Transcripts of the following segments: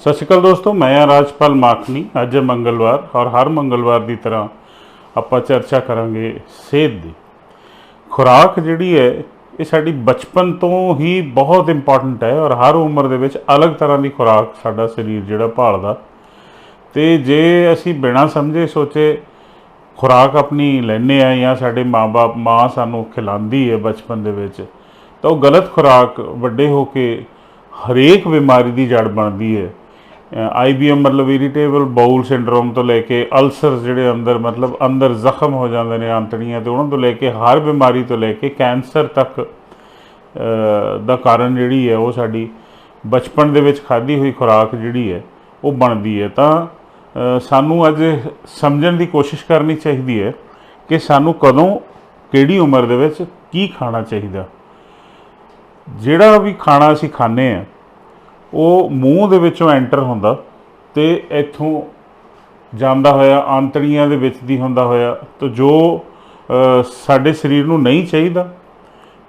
ਸਤਿ ਸ਼੍ਰੀ ਅਕਾਲ ਦੋਸਤੋ, ਮੈਂ ਹਾਂ ਰਾਜਪਾਲ ਮਾਖਣੀ। ਅੱਜ ਮੰਗਲਵਾਰ ਔਰ ਹਰ ਮੰਗਲਵਾਰ ਦੀ ਤਰ੍ਹਾਂ ਆਪਾਂ ਚਰਚਾ ਕਰਾਂਗੇ ਸਿਹਤ ਦੀ। ਖੁਰਾਕ ਜਿਹੜੀ ਹੈ, ਇਹ ਸਾਡੀ ਬਚਪਨ ਤੋਂ ਹੀ ਬਹੁਤ ਇੰਪੋਰਟੈਂਟ ਹੈ ਔਰ ਹਰ ਉਮਰ ਦੇ ਵਿੱਚ ਅਲੱਗ ਤਰ੍ਹਾਂ ਦੀ ਖੁਰਾਕ ਸਾਡਾ ਸਰੀਰ ਜਿਹੜਾ ਭਾਲਦਾ। ਤੇ ਜੇ ਅਸੀਂ ਬਿਨਾਂ ਸਮਝੇ ਸੋਚੇ ਖੁਰਾਕ ਆਪਣੀ ਲੈਨੇ ਆ ਜਾਂ ਸਾਡੇ ਮਾਪੇ ਮਾਂ ਸਾਨੂੰ ਖਿਲਾਉਂਦੀ ਹੈ ਬਚਪਨ ਦੇ ਵਿੱਚ, ਤਾਂ ਉਹ ਗਲਤ ਖੁਰਾਕ ਵੱਡੇ ਹੋ ਕੇ ਹਰੇਕ ਬਿਮਾਰੀ ਦੀ ਜੜ ਬਣਦੀ ਹੈ। ਆਈਬੀਐਮ ਮਤਲਬ ਇਰੀਟੇਬਲ ਬਾਊਲ ਸਿੰਡਰੋਮ ਤੋਂ ਲੈ ਕੇ ਅਲਸਰ ਜਿਹੜੇ ਅੰਦਰ ਮਤਲਬ ਅੰਦਰ ਜ਼ਖਮ ਹੋ ਜਾਂਦੇ ਨੇ ਆਂਤੜੀਆਂ ਤੇ ਉਹਨਾਂ ਤੋਂ ਲੈ ਕੇ ਹਰ ਬਿਮਾਰੀ ਤੋਂ ਲੈ ਕੇ ਕੈਂਸਰ ਤੱਕ ਦਾ ਕਾਰਨ ਜਿਹੜੀ ਹੈ ਉਹ ਸਾਡੀ ਬਚਪਨ ਦੇ ਵਿੱਚ ਖਾਧੀ ਹੋਈ ਖੁਰਾਕ ਜਿਹੜੀ ਹੈ ਉਹ ਬਣਦੀ ਹੈ। ਤਾਂ ਸਾਨੂੰ ਅੱਜ ਸਮਝਣ ਦੀ ਕੋਸ਼ਿਸ਼ ਕਰਨੀ ਚਾਹੀਦੀ ਹੈ ਕਿ ਸਾਨੂੰ ਕਦੋਂ, ਕਿਹੜੀ ਉਮਰ ਦੇ ਵਿੱਚ ਕੀ ਖਾਣਾ ਚਾਹੀਦਾ। ਜਿਹੜਾ ਵੀ ਖਾਣਾ ਅਸੀਂ ਖਾਂਦੇ ਆ ਉਹ ਮੂੰਹ ਦੇ ਵਿੱਚੋਂ ਐਂਟਰ ਹੁੰਦਾ ਤੇ ਇੱਥੋਂ ਜਾਂਦਾ ਹੋਇਆ, ਆਂਤੜੀਆਂ ਦੇ ਵਿੱਚ ਦੀ ਹੁੰਦਾ ਹੋਇਆ, ਤਾਂ ਜੋ ਸਾਡੇ ਸਰੀਰ ਨੂੰ ਨਹੀਂ ਚਾਹੀਦਾ,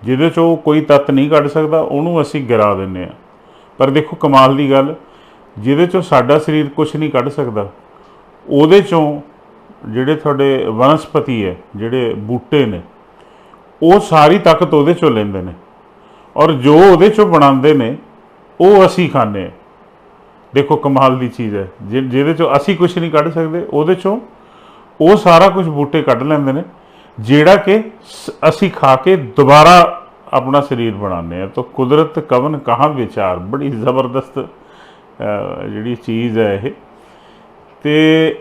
ਜਿਹਦੇ ਚੋਂ ਕੋਈ ਤੱਤ ਨਹੀਂ ਕੱਢ ਸਕਦਾ, ਉਹਨੂੰ ਅਸੀਂ ਗਿਰਾ ਦਿੰਨੇ ਆ ਪਰ ਦੇਖੋ ਕਮਾਲ ਦੀ ਗੱਲ, ਜਿਹਦੇ ਚੋਂ ਸਾਡਾ ਸਰੀਰ ਕੁਝ ਨਹੀਂ ਕੱਢ ਸਕਦਾ, ਉਹਦੇ ਚੋਂ ਜਿਹੜੇ ਤੁਹਾਡੇ ਵਨਸਪਤੀ ਹੈ, ਜਿਹੜੇ ਬੂਟੇ ਨੇ, ਉਹ ਸਾਰੀ ਤਾਕਤ ਉਹਦੇ ਚੋਂ ਲੈਂਦੇ ਨੇ। ਔਰ ਜੋ ਉਹਦੇ ਚੋਂ ਬਣਾਉਂਦੇ ਨੇ ਉਹ ਅਸੀਂ ਖਾਂਦੇ ਹਾਂ। ਦੇਖੋ, ਕਮਾਲ ਦੀ ਚੀਜ਼ ਹੈ। ਜਿ- ਜਿਹਦੇ ਚੋਂ ਅਸੀਂ ਕੁਝ ਨਹੀਂ ਕੱਢ ਸਕਦੇ, ਉਹਦੇ ਚੋਂ ਉਹ ਸਾਰਾ ਕੁਝ ਬੂਟੇ ਕੱਢ ਲੈਂਦੇ ਨੇ, ਜਿਹੜਾ ਕਿ ਸ- ਅਸੀਂ ਖਾ ਕੇ ਦੁਬਾਰਾ ਆਪਣਾ ਸਰੀਰ ਬਣਾਉਂਦੇ ਆ ਤਾਂ ਕੁਦਰਤ ਕਵਨ ਕਹਾਂ ਵਿਚਾਰ? ਬੜੀ ਜ਼ਬਰਦਸਤ ਜਿਹੜੀ ਚੀਜ਼ ਹੈ ਇਹ। ਤੇ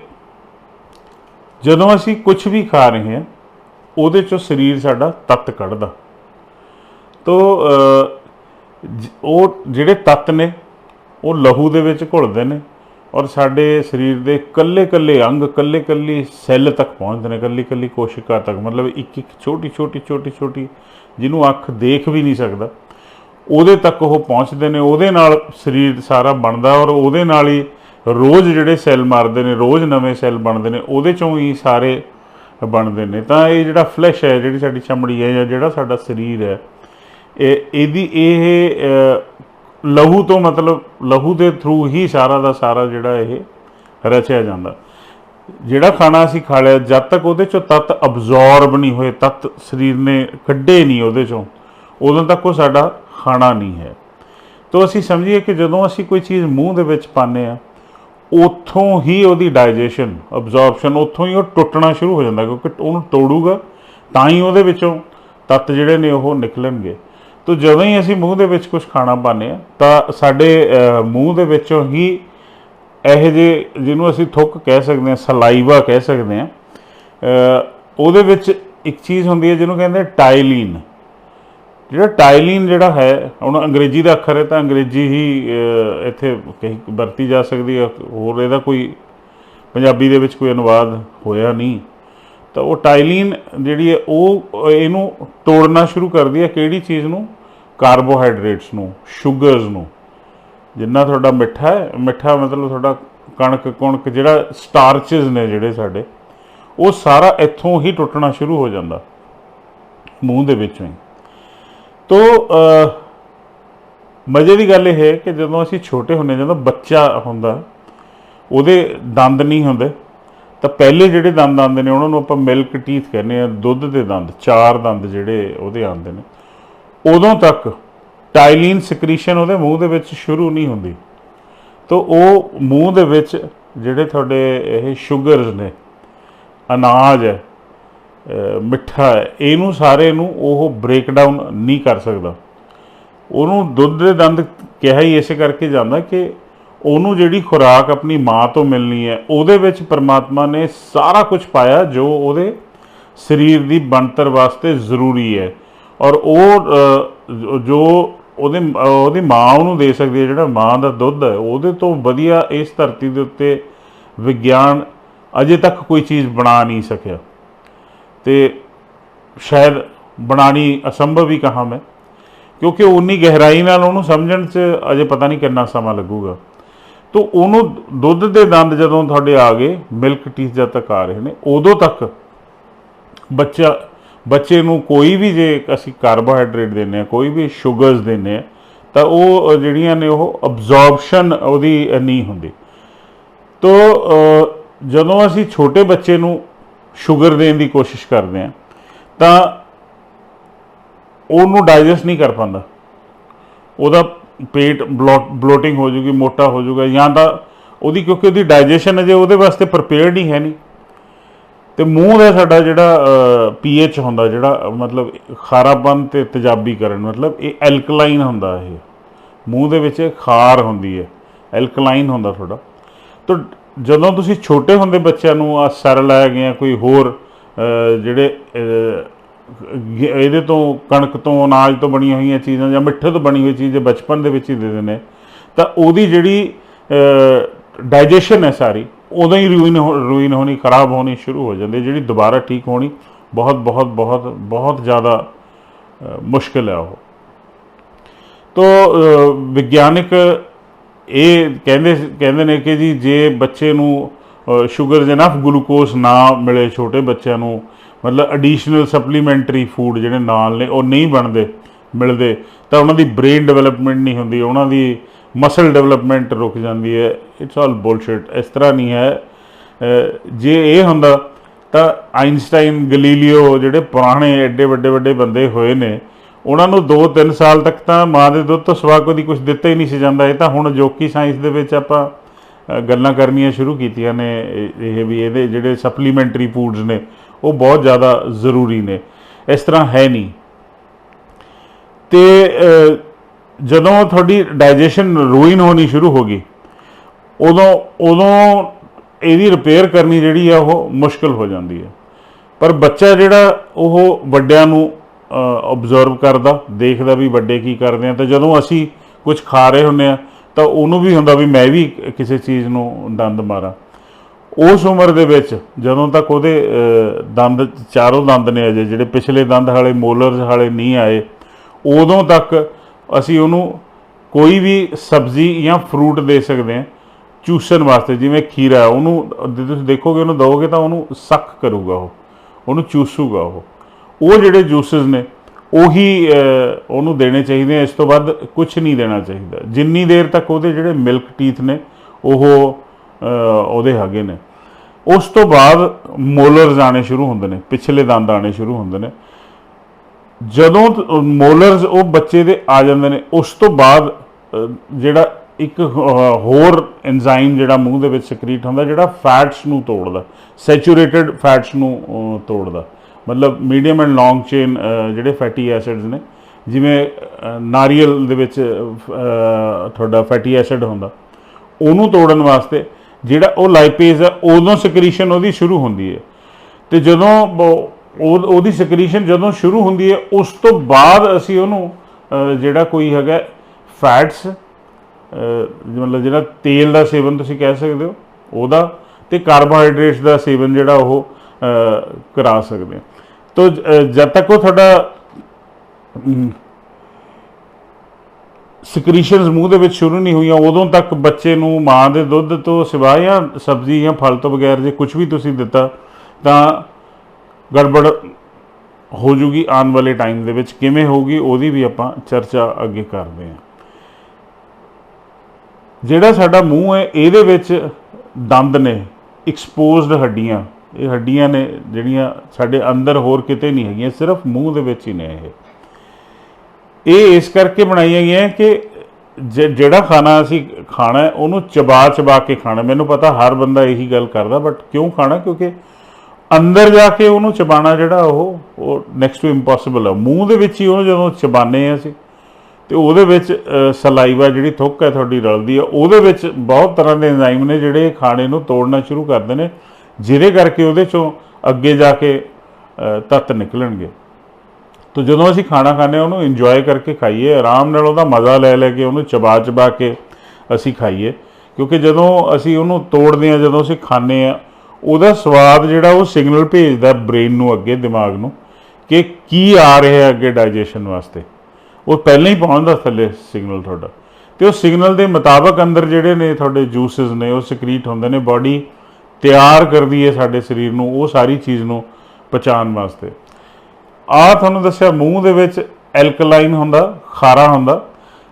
ਜਦੋਂ ਅਸੀਂ ਕੁਝ ਵੀ ਖਾ ਰਹੇ ਹਾਂ, ਉਹਦੇ ਚੋਂ ਸਰੀਰ ਸਾਡਾ ਤੱਤ ਕੱਢਦਾ। ਤੋ ਜ- ਉਹ ਜਿਹੜੇ ਤੱਤ ਨੇ, ਉਹ ਲਹੂ ਦੇ ਵਿੱਚ ਘੁਲਦੇ ਨੇ ਔਰ ਸਾਡੇ ਸਰੀਰ ਦੇ ਕੱਲੇ-ਕੱਲੇ ਅੰਗ ਕੱਲੇ-ਕੱਲੇ ਸੈੱਲ ਤੱਕ ਪਹੁੰਚਦੇ ਨੇ ਕੱਲੀ-ਕੱਲੀ ਕੋਸ਼ਿਕਾ ਤੱਕ। ਮਤਲਬ ਇੱਕ ਇੱਕ ਛੋਟੀ ਛੋਟੀ ਛੋਟੀ ਛੋਟੀ ਜਿਹਨੂੰ ਅੱਖ ਦੇਖ ਵੀ ਨਹੀਂ ਸਕਦਾ, ਉਹਦੇ ਤੱਕ ਉਹ ਪਹੁੰਚਦੇ ਨੇ, ਉਹਦੇ ਨਾਲ ਸਰੀਰ ਸਾਰਾ ਬਣਦਾ ਔਰ ਉਹਦੇ ਨਾਲ ਹੀ ਰੋਜ਼ ਜਿਹੜੇ ਸੈੱਲ ਮਾਰਦੇ ਨੇ, ਰੋਜ਼ ਨਵੇਂ ਸੈੱਲ ਬਣਦੇ ਨੇ, ਉਹਦੇ ਚੋਂ ਹੀ ਸਾਰੇ ਬਣਦੇ ਨੇ। ਤਾਂ ਇਹ ਜਿਹੜਾ ਫਲੈਸ਼ ਹੈ, ਜਿਹੜੀ ਸਾਡੀ ਚਮੜੀ ਹੈ ਜਾਂ ਜਿਹੜਾ ਸਾਡਾ ਸਰੀਰ ਹੈ ਇਹ, ਇਹਦੀ ਇਹ ਲਹੂ ਤੋਂ ਮਤਲਬ ਲਹੂ ਦੇ ਥਰੂ ਹੀ ਸਾਰਾ ਦਾ ਸਾਰਾ ਜਿਹੜਾ ਇਹ ਰਚਿਆ ਜਾਂਦਾ। ਜਿਹੜਾ ਖਾਣਾ ਅਸੀਂ ਖਾ ਲਿਆ, ਜਦ ਤੱਕ ਉਹਦੇ ਚੋਂ ਤੱਤ ਅਬਜ਼ੌਰਬ ਨਹੀਂ ਹੋਏ, ਤੱਤ ਸਰੀਰ ਨੇ ਕੱਢੇ ਨਹੀਂ ਉਹਦੇ ਚੋਂ, ਉਦੋਂ ਤੱਕ ਉਹ ਸਾਡਾ ਖਾਣਾ ਨਹੀਂ ਹੈ। ਤੋਂ ਅਸੀਂ ਸਮਝੀਏ ਕਿ ਜਦੋਂ ਅਸੀਂ ਕੋਈ ਚੀਜ਼ ਮੂੰਹ ਦੇ ਵਿੱਚ ਪਾਉਂਦੇ ਆ ਉੱਥੋਂ ਹੀ ਉਹਦੀ ਡਾਈਜੈਸ਼ਨ ਅਬਜ਼ੌਰਪਸ਼ਨ ਉੱਥੋਂ ਹੀ ਉਹ ਟੁੱਟਣਾ ਸ਼ੁਰੂ ਹੋ ਜਾਂਦਾ, ਕਿਉਂਕਿ ਉਹਨੂੰ ਤੋੜੂਗਾ, ਤਾਂ ਹੀ ਉਹਦੇ ਵਿੱਚੋਂ ਤੱਤ ਜਿਹੜੇ ਨੇ ਉਹ ਨਿਕਲਣਗੇ। ਤੋ ਜਦੋਂ ਹੀ ਅਸੀਂ ਮੂੰਹ ਦੇ ਵਿੱਚ ਕੁਝ ਖਾਣਾ ਪਾਉਂਦੇ ਆ ਤਾਂ ਸਾਡੇ ਮੂੰਹ ਦੇ ਵਿੱਚੋਂ ਹੀ ਇਹ ਜੇ ਜਿਹਨੂੰ ਅਸੀਂ ਥੁੱਕ ਕਹਿ ਸਕਦੇ ਹਾਂ, ਸਲਾਈਵਾ ਕਹਿ ਸਕਦੇ ਹਾਂ ਉਹਦੇ ਵਿੱਚ ਇੱਕ ਚੀਜ਼ ਹੁੰਦੀ ਹੈ ਜਿਹਨੂੰ ਕਹਿੰਦੇ ਟਾਈਲਿਨ। ਜਿਹੜਾ ਟਾਈਲਿਨ ਜਿਹੜਾ ਹੈ, ਹੁਣ ਅੰਗਰੇਜ਼ੀ ਦਾ ਅੱਖਰ ਹੈ ਤਾਂ ਅੰਗਰੇਜ਼ੀ ਹੀ ਇੱਥੇ ਕਹੀ ਵਰਤੀ ਜਾ ਸਕਦੀ ਹੈ, ਹੋਰ ਇਹਦਾ ਕੋਈ ਪੰਜਾਬੀ ਦੇ ਵਿੱਚ ਕੋਈ ਅਨੁਵਾਦ ਹੋਇਆ ਨਹੀਂ। ਤਾਂ ਉਹ ਟਾਈਲਿਨ ਜਿਹੜੀ ਹੈ, ਉਹ, ਇਹਨੂੰ ਤੋੜਨਾ ਸ਼ੁਰੂ ਕਰਦੀ ਹੈ ਕਿਹੜੀ ਚੀਜ਼ ਨੂੰ? ਕਾਰਬੋਹਾਈਡਰੇਟਸ ਨੂੰ, ਸ਼ੂਗਰਸ ਨੂੰ। ਜਿੰਨਾ ਤੁਹਾਡਾ ਮਿੱਠਾ ਹੈ, ਮਿੱਠਾ ਮਤਲਬ ਤੁਹਾਡਾ ਕਣਕ, ਕੁਣਕ, ਜਿਹੜਾ ਸਟਾਰਚਸ ਨੇ ਜਿਹੜੇ ਸਾਡੇ, ਉਹ ਸਾਰਾ ਇੱਥੋਂ ਹੀ ਟੁੱਟਣਾ ਸ਼ੁਰੂ ਹੋ ਜਾਂਦਾ, ਮੂੰਹ ਦੇ ਵਿੱਚੋਂ ਹੀ ਤੋ ਮਜ਼ੇ ਦੀ ਗੱਲ ਇਹ ਹੈ ਕਿ ਜਦੋਂ ਅਸੀਂ ਛੋਟੇ ਹੁੰਦੇ ਜਦੋਂ ਬੱਚਾ ਹੁੰਦਾ, ਉਹਦੇ ਦੰਦ ਨਹੀਂ ਹੁੰਦੇ ਤਾਂ ਪਹਿਲੇ ਜਿਹੜੇ ਦੰਦ ਆਉਂਦੇ ਨੇ, ਉਹਨਾਂ ਨੂੰ ਆਪਾਂ ਮਿਲਕ ਟੀਥ ਕਹਿੰਦੇ ਆ ਦੁੱਧ ਦੇ ਦੰਦ, ਚਾਰ ਦੰਦ ਜਿਹੜੇ ਉਹਦੇ ਆਉਂਦੇ ਨੇ। ਉਦੋਂ ਤੱਕ ਟਾਈਲਿਨ ਸਿਕ੍ਰੀਸ਼ਨ ਉਹਦੇ ਮੂੰਹ ਦੇ ਵਿੱਚ ਸ਼ੁਰੂ ਨਹੀਂ ਹੁੰਦੀ। ਤਾਂ ਉਹ ਮੂੰਹ ਦੇ ਵਿੱਚ ਜਿਹੜੇ ਤੁਹਾਡੇ ਇਹ ਸ਼ੂਗਰਸ ਨੇ, ਅਨਾਜ ਹੈ ਮਿੱਠਾ ਹੈ, ਇਹਨੂੰ ਸਾਰੇ ਨੂੰ ਉਹ ਬ੍ਰੇਕ ਡਾਊਨ ਨਹੀਂ ਕਰ ਸਕਦਾ। ਉਹਨੂੰ ਦੁੱਧ ਦੇ ਦੰਦ ਕਿਹਾ ਹੀ ਇਸੇ ਕਰਕੇ ਜਾਂਦਾ ਕਿ ਉਹਨੂੰ ਜਿਹੜੀ ਖੁਰਾਕ ਆਪਣੀ ਮਾਂ ਤੋਂ ਮਿਲਣੀ ਹੈ, ਉਹਦੇ ਵਿੱਚ ਪਰਮਾਤਮਾ ਨੇ ਸਾਰਾ ਕੁਝ ਪਾਇਆ ਜੋ ਉਹਦੇ ਸਰੀਰ ਦੀ ਬਣਤਰ ਵਾਸਤੇ ਜ਼ਰੂਰੀ ਹੈ। ਔਰ ਉਹ ਜੋ- ਉਹਦੇ, ਉਹਦੀ ਮਾਂ ਉਹਨੂੰ ਦੇ ਸਕਦੀ ਹੈ, ਜਿਹੜਾ ਮਾਂ ਦਾ ਦੁੱਧ ਹੈ, ਉਹਦੇ ਤੋਂ ਵਧੀਆ ਇਸ ਧਰਤੀ ਦੇ ਉੱਤੇ ਵਿਗਿਆਨ ਅਜੇ ਤੱਕ ਕੋਈ ਚੀਜ਼ ਬਣਾ ਨਹੀਂ ਸਕਿਆ। ਤੇ ਸ਼ਾਇਦ ਬਣਾਣੀ ਅਸੰਭਵ ਹੀ ਕਹਾ ਮੈਂ, ਕਿਉਂਕਿ ਉਨੀ ਗਹਿਰਾਈ ਨਾਲ ਉਹਨੂੰ ਸਮਝਣ 'ਚ ਅਜੇ ਪਤਾ ਨਹੀਂ ਕਿੰਨਾ ਸਮਾਂ ਲੱਗੂਗਾ। ਤਾਂ ਉਹਨੂੰ ਦੁੱਧ ਦੇ ਦੰਦ ਜਦੋਂ ਤੁਹਾਡੇ ਆ ਗਏ ਮਿਲਕ ਟੀਥ ਜਦ ਤੱਕ ਆ ਰਹੇ ਨੇ, ਉਦੋਂ ਤੱਕ ਬੱਚਾ, ਬੱਚੇ ਨੂੰ ਕੋਈ ਵੀ ਜੇ ਅਸੀਂ ਕਾਰਬੋਹਾਈਡਰੇਟ ਦਿੰਨੇ ਆ ਕੋਈ ਵੀ ਸ਼ੂਗਰਸ ਦਿੰਨੇ ਆ ਤਾਂ ਉਹ ਜਿਹੜੀਆਂ ਨੇ ਉਹ ਅਬਜ਼ੌਰਪਸ਼ਨ ਉਹਦੀ ਨਹੀਂ ਹੁੰਦੀ। ਤੋ ਜਦੋਂ ਅਸੀਂ ਛੋਟੇ ਬੱਚੇ ਨੂੰ ਸ਼ੂਗਰ ਦੇਣ ਦੀ ਕੋਸ਼ਿਸ਼ ਕਰਦੇ ਹਾਂ, ਤਾਂ ਉਹਨੂੰ ਡਾਈਜੈਸਟ ਨਹੀਂ ਕਰ ਪਾਉਂਦਾ। ਉਹਦਾ ਪੇਟ ਬਲੋਟਿੰਗ ਹੋ ਜੂਗੀ, ਮੋਟਾ ਹੋ ਜਾਊਗਾ ਜਾਂ ਤਾਂ ਉਹਦੀ ਕਿਉਂਕਿ ਉਹਦੀ ਡਾਈਜੈਸ਼ਨ ਅਜੇ ਉਹਦੇ ਵਾਸਤੇ ਪ੍ਰਿਪੇਅਰਡ ਹੀ ਹੈ ਨਹੀਂ। ਤੇ ਮੂੰਹ ਦਾ ਸਾਡਾ ਜਿਹੜਾ ਪੀਐਚ ਹੁੰਦਾ, ਜਿਹੜਾ, ਮਤਲਬ ਖਾਰਾਪਨ ਤੇ ਤੇਜ਼ਾਬੀਕਰਨ, ਮਤਲਬ ਇਹ ਐਲਕਲਾਈਨ ਹੁੰਦਾ ਇਹ। ਮੂੰਹ ਦੇ ਵਿੱਚ ਖਾਰ ਹੁੰਦੀ ਹੈ ਐਲਕਲਾਈਨ ਹੁੰਦਾ ਤੁਹਾਡਾ। ਤਾਂ ਜਦੋਂ ਤੁਸੀਂ ਛੋਟੇ ਹੁੰਦੇ ਬੱਚਿਆਂ ਨੂੰ ਆ ਸਰਲ ਹੈ ਗਿਆ, ਕੋਈ ਹੋਰ ਜਿਹੜੇ ਇਹਦੇ ਤੋਂ ਕਣਕ ਤੋਂ ਅਨਾਜ ਤੋਂ ਬਣੀਆਂ ਹੋਈਆਂ ਚੀਜ਼ਾਂ ਜਾਂ ਮਿੱਠੇ ਤੋਂ ਬਣੀ ਹੋਈ ਚੀਜ਼ ਬਚਪਨ ਦੇ ਵਿੱਚ ਹੀ ਦੇ ਦਿੰਦੇ ਤਾਂ ਉਹਦੀ ਜਿਹੜੀ ਡਾਈਜੈਸ਼ਨ ਹੈ ਸਾਰੀ ਉਦੋਂ ਹੀ ਰੂਇਨ ਰੂਇਨ ਹੋਣੀ ਖਰਾਬ ਹੋਣੀ ਸ਼ੁਰੂ ਹੋ ਜਾਂਦੀ ਜਿਹੜੀ ਦੁਬਾਰਾ ਠੀਕ ਹੋਣੀ ਬਹੁਤ ਬਹੁਤ ਬਹੁਤ ਬਹੁਤ ਜ਼ਿਆਦਾ ਅ, ਮੁਸ਼ਕਿਲ ਹੈ ਉਹ। ਤੋ ਅ, ਵਿਗਿਆਨਿਕ ਇਹ ਕਹਿੰਦੇ ਕਹਿੰਦੇ ਨੇ ਕਿ ਜੀ ਜੇ ਬੱਚੇ ਨੂੰ ਸ਼ੂਗਰ ਜਨਫ ਗਲੂਕੋਜ਼ ਨਾ ਮਿਲੇ ਛੋਟੇ ਬੱਚਿਆਂ ਨੂੰ ਮਤਲਬ ਐਡੀਸ਼ਨਲ ਸਪਲੀਮੈਂਟਰੀ ਫੂਡ ਜਿਹੜੇ ਨਾਲ ਨੇ, ਉਹ ਨਹੀਂ ਬਣਦੇ, ਮਿਲਦੇ, ਤਾਂ ਉਹਨਾਂ ਦੀ ਬ੍ਰੇਨ ਡਿਵੈਲਪਮੈਂਟ ਨਹੀਂ ਹੁੰਦੀ, ਉਹਨਾਂ ਦੀ ਮਸਲ ਡਿਵੈਲਪਮੈਂਟ ਰੁਕ ਜਾਂਦੀ ਹੈ ਇਟਸ ਆਲ ਬੁਲਸ਼ਿਟ ਇਸ ਤਰ੍ਹਾਂ ਨਹੀਂ ਹੈ। ਜੇ ਇਹ ਹੁੰਦਾ, ਤਾਂ ਆਇਨਸਟਾਈਨ ਗਲੀਲੀਓ ਜਿਹੜੇ ਪੁਰਾਣੇ ਐਡੇ ਵੱਡੇ ਵੱਡੇ ਬੰਦੇ ਹੋਏ ਨੇ, ਉਹਨਾਂ ਨੂੰ 2-3 ਸਾਲ ਤੱਕ ਤਾਂ ਮਾਂ ਦੇ ਦੁੱਧ ਤੋਂ ਸਿਵਾ ਕਦੀ ਕੁਝ ਦਿੱਤਾ ਹੀ ਨਹੀਂ ਸੀ ਜਾਂਦਾ, ਇਹ ਤਾਂ ਹੁਣ ਜੋਕੀ ਸਾਇੰਸ ਦੇ ਵਿੱਚ ਆਪਾਂ ਗੱਲਾਂ ਕਰਨੀਆਂ ਸ਼ੁਰੂ ਕੀਤੀਆਂ ਨੇ, ਇਹ ਵੀ ਇਹਦੇ ਜਿਹੜੇ ਸਪਲੀਮੈਂਟਰੀ ਫੂਡਸ ਨੇ ਉਹ ਬਹੁਤ ਜ਼ਿਆਦਾ ਜ਼ਰੂਰੀ ਨੇ। ਇਸ ਤਰ੍ਹਾਂ ਹੈ ਨਹੀਂ। ਤੇ ਜਦੋਂ ਤੁਹਾਡੀ ਡਾਈਜੈਸ਼ਨ ਰੂਇਨ ਹੋਣੀ ਸ਼ੁਰੂ ਹੋ ਗਈ, ਉਦੋਂ ਉਦੋਂ ਇਹਦੀ ਰਿਪੇਅਰ ਕਰਨੀ ਜਿਹੜੀ ਆ ਉਹ ਮੁਸ਼ਕਲ ਹੋ ਜਾਂਦੀ ਹੈ। ਪਰ ਬੱਚਾ ਜਿਹੜਾ ਉਹ ਵੱਡਿਆਂ ਨੂੰ ਆਬਜ਼ਰਵ ਕਰਦਾ, ਦੇਖਦਾ ਵੀ ਵੱਡੇ ਕੀ ਕਰਦੇ ਆ। ਤਾਂ ਜਦੋਂ ਅਸੀਂ ਕੁਝ ਖਾ ਰਹੇ ਹੁੰਨੇ ਆ, ਤਾਂ ਉਹਨੂੰ ਵੀ ਹੁੰਦਾ ਵੀ ਮੈਂ ਵੀ ਕਿਸੇ ਚੀਜ਼ ਨੂੰ ਡੰਦ ਮਾਰਾਂ। ਉਸ ਉਮਰ ਦੇ ਵਿੱਚ ਜਦੋਂ ਤੱਕ ਉਹਦੇ ਦੰਦ ਚਾਰੋਂ ਦੰਦ ਨੇ ਅਜੇ, ਜਿਹੜੇ ਪਿਛਲੇ ਦੰਦ ਹਾਲੇ, ਮੋਲਰਸ ਹਾਲੇ ਨਹੀਂ ਆਏ, ਉਦੋਂ ਤੱਕ ਅਸੀਂ ਉਹਨੂੰ ਕੋਈ ਵੀ ਸਬਜ਼ੀ ਜਾਂ ਫਰੂਟ ਦੇ ਸਕਦੇ ਹਾਂ ਚੂਸਣ ਵਾਸਤੇ, ਜਿਵੇਂ ਖੀਰਾ, ਉਹਨੂੰ ਤੁਸੀਂ ਦੇਖੋਗੇ, ਉਹਨੂੰ ਦਓਗੇ ਤਾਂ ਉਹਨੂੰ ਸੱਕ ਕਰੂਗਾ ਉਹ, ਉਹਨੂੰ ਚੂਸੂਗਾ ਉਹ। ਉਹ ਜਿਹੜੇ ਜੂਸਸ ਨੇ, ਉਹੀ ਉਹਨੂੰ ਦੇਣੇ ਚਾਹੀਦੇ ਆ, ਇਸ ਤੋਂ ਵੱਧ ਕੁਝ ਨਹੀਂ ਦੇਣਾ ਚਾਹੀਦਾ। ਜਿੰਨੀ ਦੇਰ ਤੱਕ ਉਹਦੇ ਜਿਹੜੇ ਮਿਲਕ ਟੀਥ ਨੇ, ਉਹ ਉਹਦੇ ਹੈਗੇ ਨੇ। ਉਸ ਤੋਂ ਬਾਅਦ ਮੋਲਰਸ ਆਣੇ ਸ਼ੁਰੂ ਹੁੰਦੇ ਨੇ, ਪਿਛਲੇ ਦੰਦ ਆਣੇ ਸ਼ੁਰੂ ਹੁੰਦੇ ਨੇ। ਜਦੋਂ ਮੋਲਰਸ ਉਹ ਬੱਚੇ ਦੇ ਆ ਜਾਂਦੇ ਨੇ, ਉਸ ਤੋਂ ਬਾਅਦ ਜਿਹੜਾ ਇੱਕ ਹੋਰ ਐਂਜ਼ਾਈਮ ਜਿਹੜਾ ਮੂੰਹ ਦੇ ਵਿੱਚ ਸਕਰੀਟ ਹੁੰਦਾ, ਜਿਹੜਾ ਫੈਟਸ ਨੂੰ ਤੋੜਦਾ ਸੈਚੂਰੇਟਡ ਫੈਟਸ ਨੂੰ ਤੋੜਦਾ। ਮਤਲਬ ਮੀਡੀਅਮ ਐਂਡ ਲੌਂਗ ਚੇਨ ਜਿਹੜੇ ਫੈਟੀ ਐਸਿਡਸ ਨੇ, ਜਿਵੇਂ ਨਾਰੀਅਲ ਦੇ ਵਿੱਚ ਤੁਹਾਡਾ ਫੈਟੀ ਐਸਿਡ ਹੁੰਦਾ, ਉਹਨੂੰ ਤੋੜਨ ਵਾਸਤੇ ਜਿਹੜਾ ਉਹ ਲਾਈਪੇਜ਼ ਹੈ, ਉਦੋਂ ਸਕਰੀਸ਼ਨ ਉਹਦੀ ਸ਼ੁਰੂ ਹੁੰਦੀ ਹੈ। ਤੇ ਜਦੋਂ ਉਹਦੀ ਸਕਰੀਸ਼ਨ ਜਦੋਂ ਸ਼ੁਰੂ ਹੁੰਦੀ ਹੈ, ਉਸ ਤੋਂ ਬਾਅਦ ਅਸੀਂ ਉਹਨੂੰ ਜਿਹੜਾ ਕੋਈ ਹੈਗਾ ਫੈਟਸ ਮਤਲਬ ਜਿਹੜਾ ਤੇਲ ਦਾ ਸੇਵਨ ਤੁਸੀਂ ਕਹਿ ਸਕਦੇ ਹੋ, ਉਹਦਾ ਤੇ ਕਾਰਬੋਹਾਈਡਰੇਟਸ ਦਾ ਸੇਵਨ ਜਿਹੜਾ ਉਹ ਕਰਾ ਸਕਦੇ ਹੋ। ਤੋ ਜਦ ਤੱਕ ਉਹ ਤੁਹਾਡਾ ਸਕ੍ਰੀਸ਼ਨਸ ਮੂੰਹ ਦੇ ਵਿੱਚ ਸ਼ੁਰੂ ਨਹੀਂ ਹੋਈਆਂ, ਉਦੋਂ ਤੱਕ ਬੱਚੇ ਨੂੰ ਮਾਂ ਦੇ ਦੁੱਧ ਤੋਂ ਸਿਵਾ ਜਾਂ ਸਬਜ਼ੀ ਜਾਂ ਫਲ ਤੋਂ ਬਗੈਰ ਜੇ ਕੁਝ ਵੀ ਤੁਸੀਂ ਦਿੱਤਾ, ਤਾਂ ਗੜਬੜ ਹੋ ਜੂਗੀ ਆਉਣ ਵਾਲੇ ਟਾਈਮ ਦੇ ਵਿੱਚ। ਕਿਵੇਂ ਹੋਊਗੀ, ਉਹਦੀ ਵੀ ਆਪਾਂ ਚਰਚਾ ਅੱਗੇ ਕਰਦੇ ਹਾਂ। ਜਿਹੜਾ ਸਾਡਾ ਮੂੰਹ ਹੈ, ਇਹਦੇ ਵਿੱਚ ਦੰਦ ਨੇ ਐਕਸਪੋਜ਼ਡ ਹੱਡੀਆਂ। ਇਹ ਹੱਡੀਆਂ ਨੇ ਜਿਹੜੀਆਂ ਸਾਡੇ ਅੰਦਰ ਹੋਰ ਕਿਤੇ ਨਹੀਂ ਹੈਗੀਆਂ, ਸਿਰਫ ਮੂੰਹ ਦੇ ਵਿੱਚ ਹੀ ਨੇ ਇਹ। ਇਹ ਇਸ ਕਰਕੇ ਬਣਾਈਆਂ ਗਈਆਂ ਕਿ ਜਿਹੜਾ ਖਾਣਾ ਅਸੀਂ ਖਾਣਾ ਉਹਨੂੰ ਚਬਾ ਚਬਾ ਕੇ ਖਾਣਾ। ਮੈਨੂੰ ਪਤਾ ਹਰ ਬੰਦਾ ਇਹੀ ਗੱਲ ਕਰਦਾ ਬਟ ਕਿਉਂ ਖਾਣਾ? ਕਿਉਂਕਿ ਅੰਦਰ ਜਾ ਕੇ ਉਹਨੂੰ ਚਬਾਣਾ ਜਿਹੜਾ ਉਹ ਉਹ ਨੈਕਸਟ ਟੂ ਇੰਪੋਸੀਬਲ ਹੈ ਮੂੰਹ ਦੇ ਵਿੱਚ ਹੀ ਉਹਨੂੰ ਜਦੋਂ ਚਬਾਨੇ ਆ ਅਸੀਂ, ਤੇ ਉਹਦੇ ਵਿੱਚ ਸਲਾਈਵਾ ਜਿਹੜੀ ਥੁੱਕ ਹੈ ਤੁਹਾਡੀ ਰਲਦੀ ਹੈ ਉਹਦੇ ਵਿੱਚ ਬਹੁਤ ਤਰ੍ਹਾਂ ਦੇ ਐਂਜ਼ਾਈਮ ਨੇ ਜਿਹੜੇ ਖਾਣੇ ਨੂੰ ਤੋੜਨਾ ਸ਼ੁਰੂ ਕਰਦੇ ਨੇ, ਜਿਹਦੇ ਕਰਕੇ ਉਹਦੇ ਚੋਂ ਅੱਗੇ ਜਾ ਕੇ ਤੱਤ ਨਿਕਲਣਗੇ। ਤੋ ਜਦੋਂ ਅਸੀਂ ਖਾਣਾ ਖਾਂਦੇ ਹਾਂ, ਉਹਨੂੰ ਇੰਜੋਏ ਕਰਕੇ ਖਾਈਏ, ਆਰਾਮ ਨਾਲ ਉਹਦਾ ਮਜ਼ਾ ਲੈ ਲੈ ਕੇ, ਉਹਨੂੰ ਚਬਾ ਚਬਾ ਕੇ ਅਸੀਂ ਖਾਈਏ। ਕਿਉਂਕਿ ਜਦੋਂ ਅਸੀਂ ਉਹਨੂੰ ਤੋੜਦੇ ਹਾਂ, ਜਦੋਂ ਅਸੀਂ ਖਾਂਦੇ ਹਾਂ, ਉਹਦਾ ਸਵਾਦ ਜਿਹੜਾ ਉਹ ਸਿਗਨਲ ਭੇਜਦਾ ਬ੍ਰੇਨ ਨੂੰ ਅੱਗੇ, ਦਿਮਾਗ ਨੂੰ, ਕਿ ਕੀ ਆ ਰਿਹਾ ਅੱਗੇ ਡਾਈਜੈਸ਼ਨ ਵਾਸਤੇ। ਉਹ ਪਹਿਲਾਂ ਹੀ ਪਹੁੰਚਦਾ ਥੱਲੇ ਸਿਗਨਲ ਤੁਹਾਡਾ। ਤੇ ਉਹ ਸਿਗਨਲ ਦੇ ਮੁਤਾਬਕ ਅੰਦਰ ਜਿਹੜੇ ਨੇ ਤੁਹਾਡੇ ਜੂਸਸ ਨੇ, ਉਹ ਸਕਰੀਟ ਹੁੰਦੇ ਨੇ ਬਾਡੀ ਤਿਆਰ ਕਰਦੀ ਹੈ ਸਾਡੇ ਸਰੀਰ ਨੂੰ, ਉਹ ਸਾਰੀ ਚੀਜ਼ ਨੂੰ ਪਚਾਉਣ ਵਾਸਤੇ। ਆ ਤੁਹਾਨੂੰ ਦੱਸਿਆ ਮੂੰਹ ਦੇ ਵਿੱਚ ਐਲਕਲਾਈਨ ਹੁੰਦਾ, ਖਾਰਾ ਹੁੰਦਾ,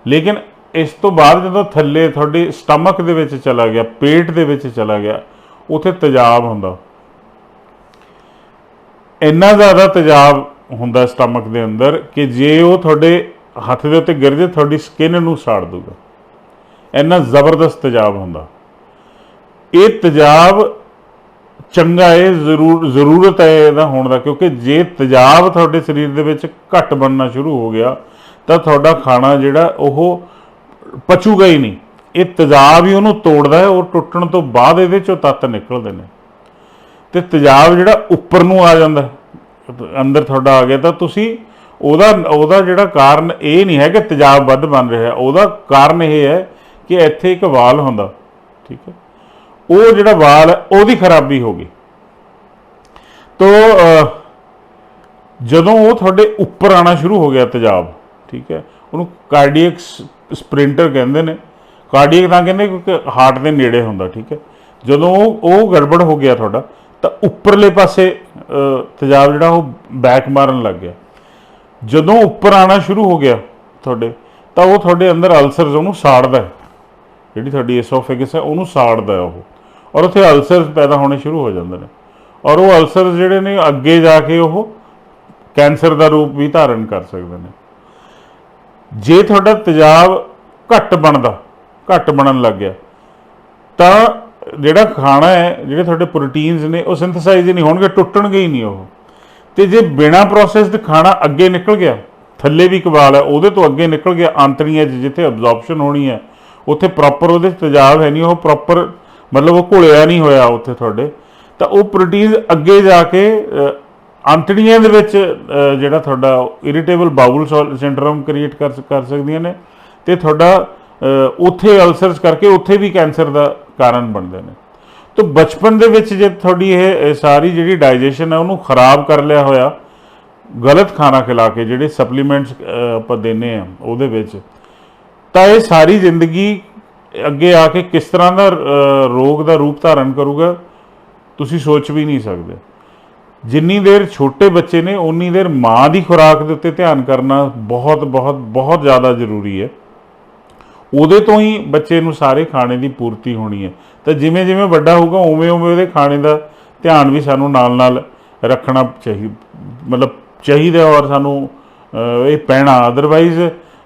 ਲੇਕਿਨ ਇਸ ਤੋਂ ਬਾਅਦ ਜਦੋਂ ਥੱਲੇ ਤੁਹਾਡੇ ਸਟਮਕ ਦੇ ਵਿੱਚ ਚਲਾ ਗਿਆ, ਪੇਟ ਦੇ ਵਿੱਚ ਚਲਾ ਗਿਆ, ਉਥੇ ਤੇਜ਼ਾਬ ਹੁੰਦਾ। ਇੰਨਾ ਜ਼ਿਆਦਾ ਤੇਜ਼ਾਬ ਹੁੰਦਾ ਸਟਮਕ ਦੇ ਅੰਦਰ ਕਿ ਜੇ ਉਹ ਤੁਹਾਡੇ ਹੱਥ ਦੇ ਉੱਤੇ ਗਿਰ ਜੇ, ਤੁਹਾਡੀ ਸਕਿਨ ਨੂੰ ਸਾੜ ਦੂਗਾ। ਇੰਨਾ ਜ਼ਬਰਦਸਤ ਤੇਜ਼ਾਬ ਹੁੰਦਾ। ਇਹ ਤੇਜ਼ਾਬ ਚੰਗਾ ਹੈ ਜ਼ਰੂਰ, ਜ਼ਰੂਰਤ ਹੈ ਇਹਦਾ ਹੋਣ ਦਾ, ਕਿਉਂਕਿ ਜੇ ਤੇਜ਼ਾਬ ਤੁਹਾਡੇ ਸਰੀਰ ਦੇ ਵਿੱਚ ਘੱਟ ਬਣਨਾ ਸ਼ੁਰੂ ਹੋ ਗਿਆ, ਤਾਂ ਤੁਹਾਡਾ ਖਾਣਾ ਜਿਹੜਾ ਉਹ ਪਚੂਗਾ ਹੀ ਨਹੀਂ। ਇਹ ਤੇਜ਼ਾਬ ਹੀ ਉਹਨੂੰ ਤੋੜਦਾ ਹੈ, ਉਹ ਟੁੱਟਣ ਤੋਂ ਬਾਅਦ ਇਹਦੇ ਚੋਂ ਤੱਤ ਨਿਕਲਦੇ ਨੇ। ਤੇ ਤੇਜ਼ਾਬ ਜਿਹੜਾ ਉੱਪਰ ਨੂੰ ਆ ਜਾਂਦਾ ਅੰਦਰ ਤੁਹਾਡਾ ਆ ਗਿਆ, ਤਾਂ ਤੁਸੀਂ ਉਹਦਾ ਉਹਦਾ ਜਿਹੜਾ ਕਾਰਨ ਇਹ ਨਹੀਂ ਹੈ ਕਿ ਤੇਜ਼ਾਬ ਵੱਧ ਬਣ ਰਿਹਾ, ਉਹਦਾ ਕਾਰਨ ਇਹ ਹੈ ਕਿ ਇੱਥੇ ਇੱਕ ਵਾਲ ਹੁੰਦਾ, ਠੀਕ ਹੈ। ਉਹ ਜਿਹੜਾ ਵਾਲ ਹੈ ਉਹਦੀ ਖਰਾਬੀ ਹੋ ਗਈ। ਤੋ ਜਦੋਂ ਉਹ ਤੁਹਾਡੇ ਉੱਪਰ ਆਣਾ ਸ਼ੁਰੂ ਹੋ ਗਿਆ ਤੇਜ਼ਾਬ ਠੀਕ ਹੈ ਉਹਨੂੰ ਕਾਰਡੀਅਕ ਸਪ੍ਰਿੰਟਰ ਕਹਿੰਦੇ ਨੇ। ਕਾਰਡੀਅਕ ਤਾਂ ਕਹਿੰਦੇ ਕਿਉਂਕਿ ਹਾਰਟ ਦੇ ਨੇੜੇ ਹੁੰਦਾ ਠੀਕ ਹੈ। ਜਦੋਂ ਉਹ ਉਹ ਗੜਬੜ ਹੋ ਗਿਆ ਤੁਹਾਡਾ ਤਾਂ ਉੱਪਰਲੇ ਪਾਸੇ ਅਹ, ਤੇਜ਼ਾਬ ਜਿਹੜਾ ਉਹ ਬੈਕ ਮਾਰਨ ਲੱਗ ਗਿਆ। ਜਦੋਂ ਉੱਪਰ ਆਣਾ ਸ਼ੁਰੂ ਹੋ ਗਿਆ ਤੁਹਾਡੇ ਤਾਂ ਉਹ ਤੁਹਾਡੇ ਅੰਦਰ ਅਲਸਰਸ ਉਹਨੂੰ ਸਾੜਦਾ ਜਿਹੜੀ ਤੁਹਾਡੀ ਐਸੋਫੇਗਸ ਹੈ ਉਹਨੂੰ ਸਾੜਦਾ ਉਹ। ਔਰ ਉੱਥੇ ਅਲਸਰਸ ਪੈਦਾ ਹੋਣੇ ਸ਼ੁਰੂ ਹੋ ਜਾਂਦੇ ਨੇ। ਔਰ ਉਹ ਅਲਸਰਸ ਜਿਹੜੇ ਨੇ ਅੱਗੇ ਜਾ ਕੇ ਉਹ ਕੈਂਸਰ ਦਾ ਰੂਪ ਵੀ ਧਾਰਨ ਕਰ ਸਕਦੇ ਨੇ। ਜੇ ਤੁਹਾਡਾ ਤੇਜ਼ਾਬ ਘੱਟ ਬਣਦਾ, ਘੱਟ ਬਣਨ ਲੱਗ ਗਿਆ, ਤਾਂ ਜਿਹੜਾ ਖਾਣਾ ਹੈ, ਜਿਹੜੇ ਤੁਹਾਡੇ ਪ੍ਰੋਟੀਨਸ ਨੇ, ਉਹ ਸਿੰਥਸਾਈਜ਼ ਹੀ ਨਹੀਂ ਹੋਣਗੇ, ਟੁੱਟਣਗੇ ਹੀ ਨਹੀਂ ਉਹ। ਤੇ ਜੇ ਬਿਨਾ ਪ੍ਰੋਸੈਸਡ ਖਾਣਾ ਅੱਗੇ ਨਿਕਲ ਗਿਆ, ਥੱਲੇ ਵੀ ਕਬਾਲ ਹੈ, ਉਹਦੇ ਤੋਂ ਅੱਗੇ ਨਿਕਲ ਗਿਆ ਆਂਤੜੀਆਂ 'ਚ ਜਿੱਥੇ ਅਬਜ਼ੌਰਪਸ਼ਨ ਹੋਣੀ ਹੈ, ਉੱਥੇ ਪ੍ਰੋਪਰ ਉਹਦੇ 'ਚ ਤੇਜ਼ਾਬ ਹੈ ਨਹੀਂ, ਉਹ ਪ੍ਰੋਪਰ ਮਤਲਬ ਉਹ ਘੁਲਿਆ ਨਹੀਂ ਹੋਇਆ ਉੱਥੇ ਤੁਹਾਡੇ। ਤਾਂ ਉਹ ਪ੍ਰੋਟੀਨ ਅੱਗੇ ਜਾ ਕੇ ਅ, ਆਂਤੜੀਆਂ ਦੇ ਵਿੱਚ ਜਿਹੜਾ ਤੁਹਾਡਾ ਇਰੀਟੇਬਲ ਬਾਉਲ ਸਿੰਡਰੋਮ ਕ੍ਰੀਏਟ ਕਰ ਕਰ ਸਕਦੀਆਂ ਨੇ ਤੇ ਤੁਹਾਡਾ ਉੱਥੇ ਅਲਸਰਸ ਕਰਕੇ ਉੱਥੇ ਵੀ ਕੈਂਸਰ ਦਾ ਕਾਰਨ ਬਣਦੇ ਨੇ। ਤਾਂ ਬਚਪਨ ਦੇ ਵਿੱਚ ਜੇ ਤੁਹਾਡੀ ਇਹ ਇਹ ਸਾਰੀ ਜਿਹੜੀ ਡਾਈਜੈਸ਼ਨ ਹੈ ਉਹਨੂੰ ਖਰਾਬ ਕਰ ਲਿਆ ਹੋਇਆ ਗਲਤ ਖਾਣਾ ਖਿਲਾ ਕੇ ਜਿਹੜੇ ਸਪਲੀਮੈਂਟਸ ਆਪਾਂ ਦਿੰਨੇ ਆ ਉਹਦੇ ਵਿੱਚ ਤਾਂ ਇਹ ਸਾਰੀ ਜ਼ਿੰਦਗੀ ਅੱਗੇ ਆ ਕੇ ਕਿਸ ਤਰ੍ਹਾਂ ਦਾ ਰੋਗ ਦਾ ਰੂਪ ਧਾਰਨ ਕਰੂਗਾ, ਤੁਸੀਂ ਸੋਚ ਵੀ ਨਹੀਂ ਸਕਦੇ। ਜਿੰਨੀ ਦੇਰ ਛੋਟੇ ਬੱਚੇ ਨੇ ਉਨੀ ਦੇਰ ਮਾਂ ਦੀ ਖੁਰਾਕ ਦੇ ਉੱਤੇ ਧਿਆਨ ਕਰਨਾ ਬਹੁਤ ਬਹੁਤ ਬਹੁਤ ਜ਼ਿਆਦਾ ਜ਼ਰੂਰੀ ਹੈ। ਉਹਦੇ ਤੋਂ ਹੀ ਬੱਚੇ ਨੂੰ ਸਾਰੇ ਖਾਣੇ ਦੀ ਪੂਰਤੀ ਹੋਣੀ ਹੈ। ਤਾਂ ਜਿਵੇਂ ਜਿਵੇਂ ਵੱਡਾ ਹੋਊਗਾ, ਉਵੇਂ ਉਵੇਂ ਉਹਦੇ ਖਾਣੇ ਦਾ ਧਿਆਨ ਵੀ ਸਾਨੂੰ ਨਾਲ ਨਾਲ ਰੱਖਣਾ ਚਾਹੀ, ਮਤਲਬ ਚਾਹੀਦਾ ਔਰ ਸਾਨੂੰ ਇਹ ਪੈਣਾ। ਅਦਰਵਾਈਜ਼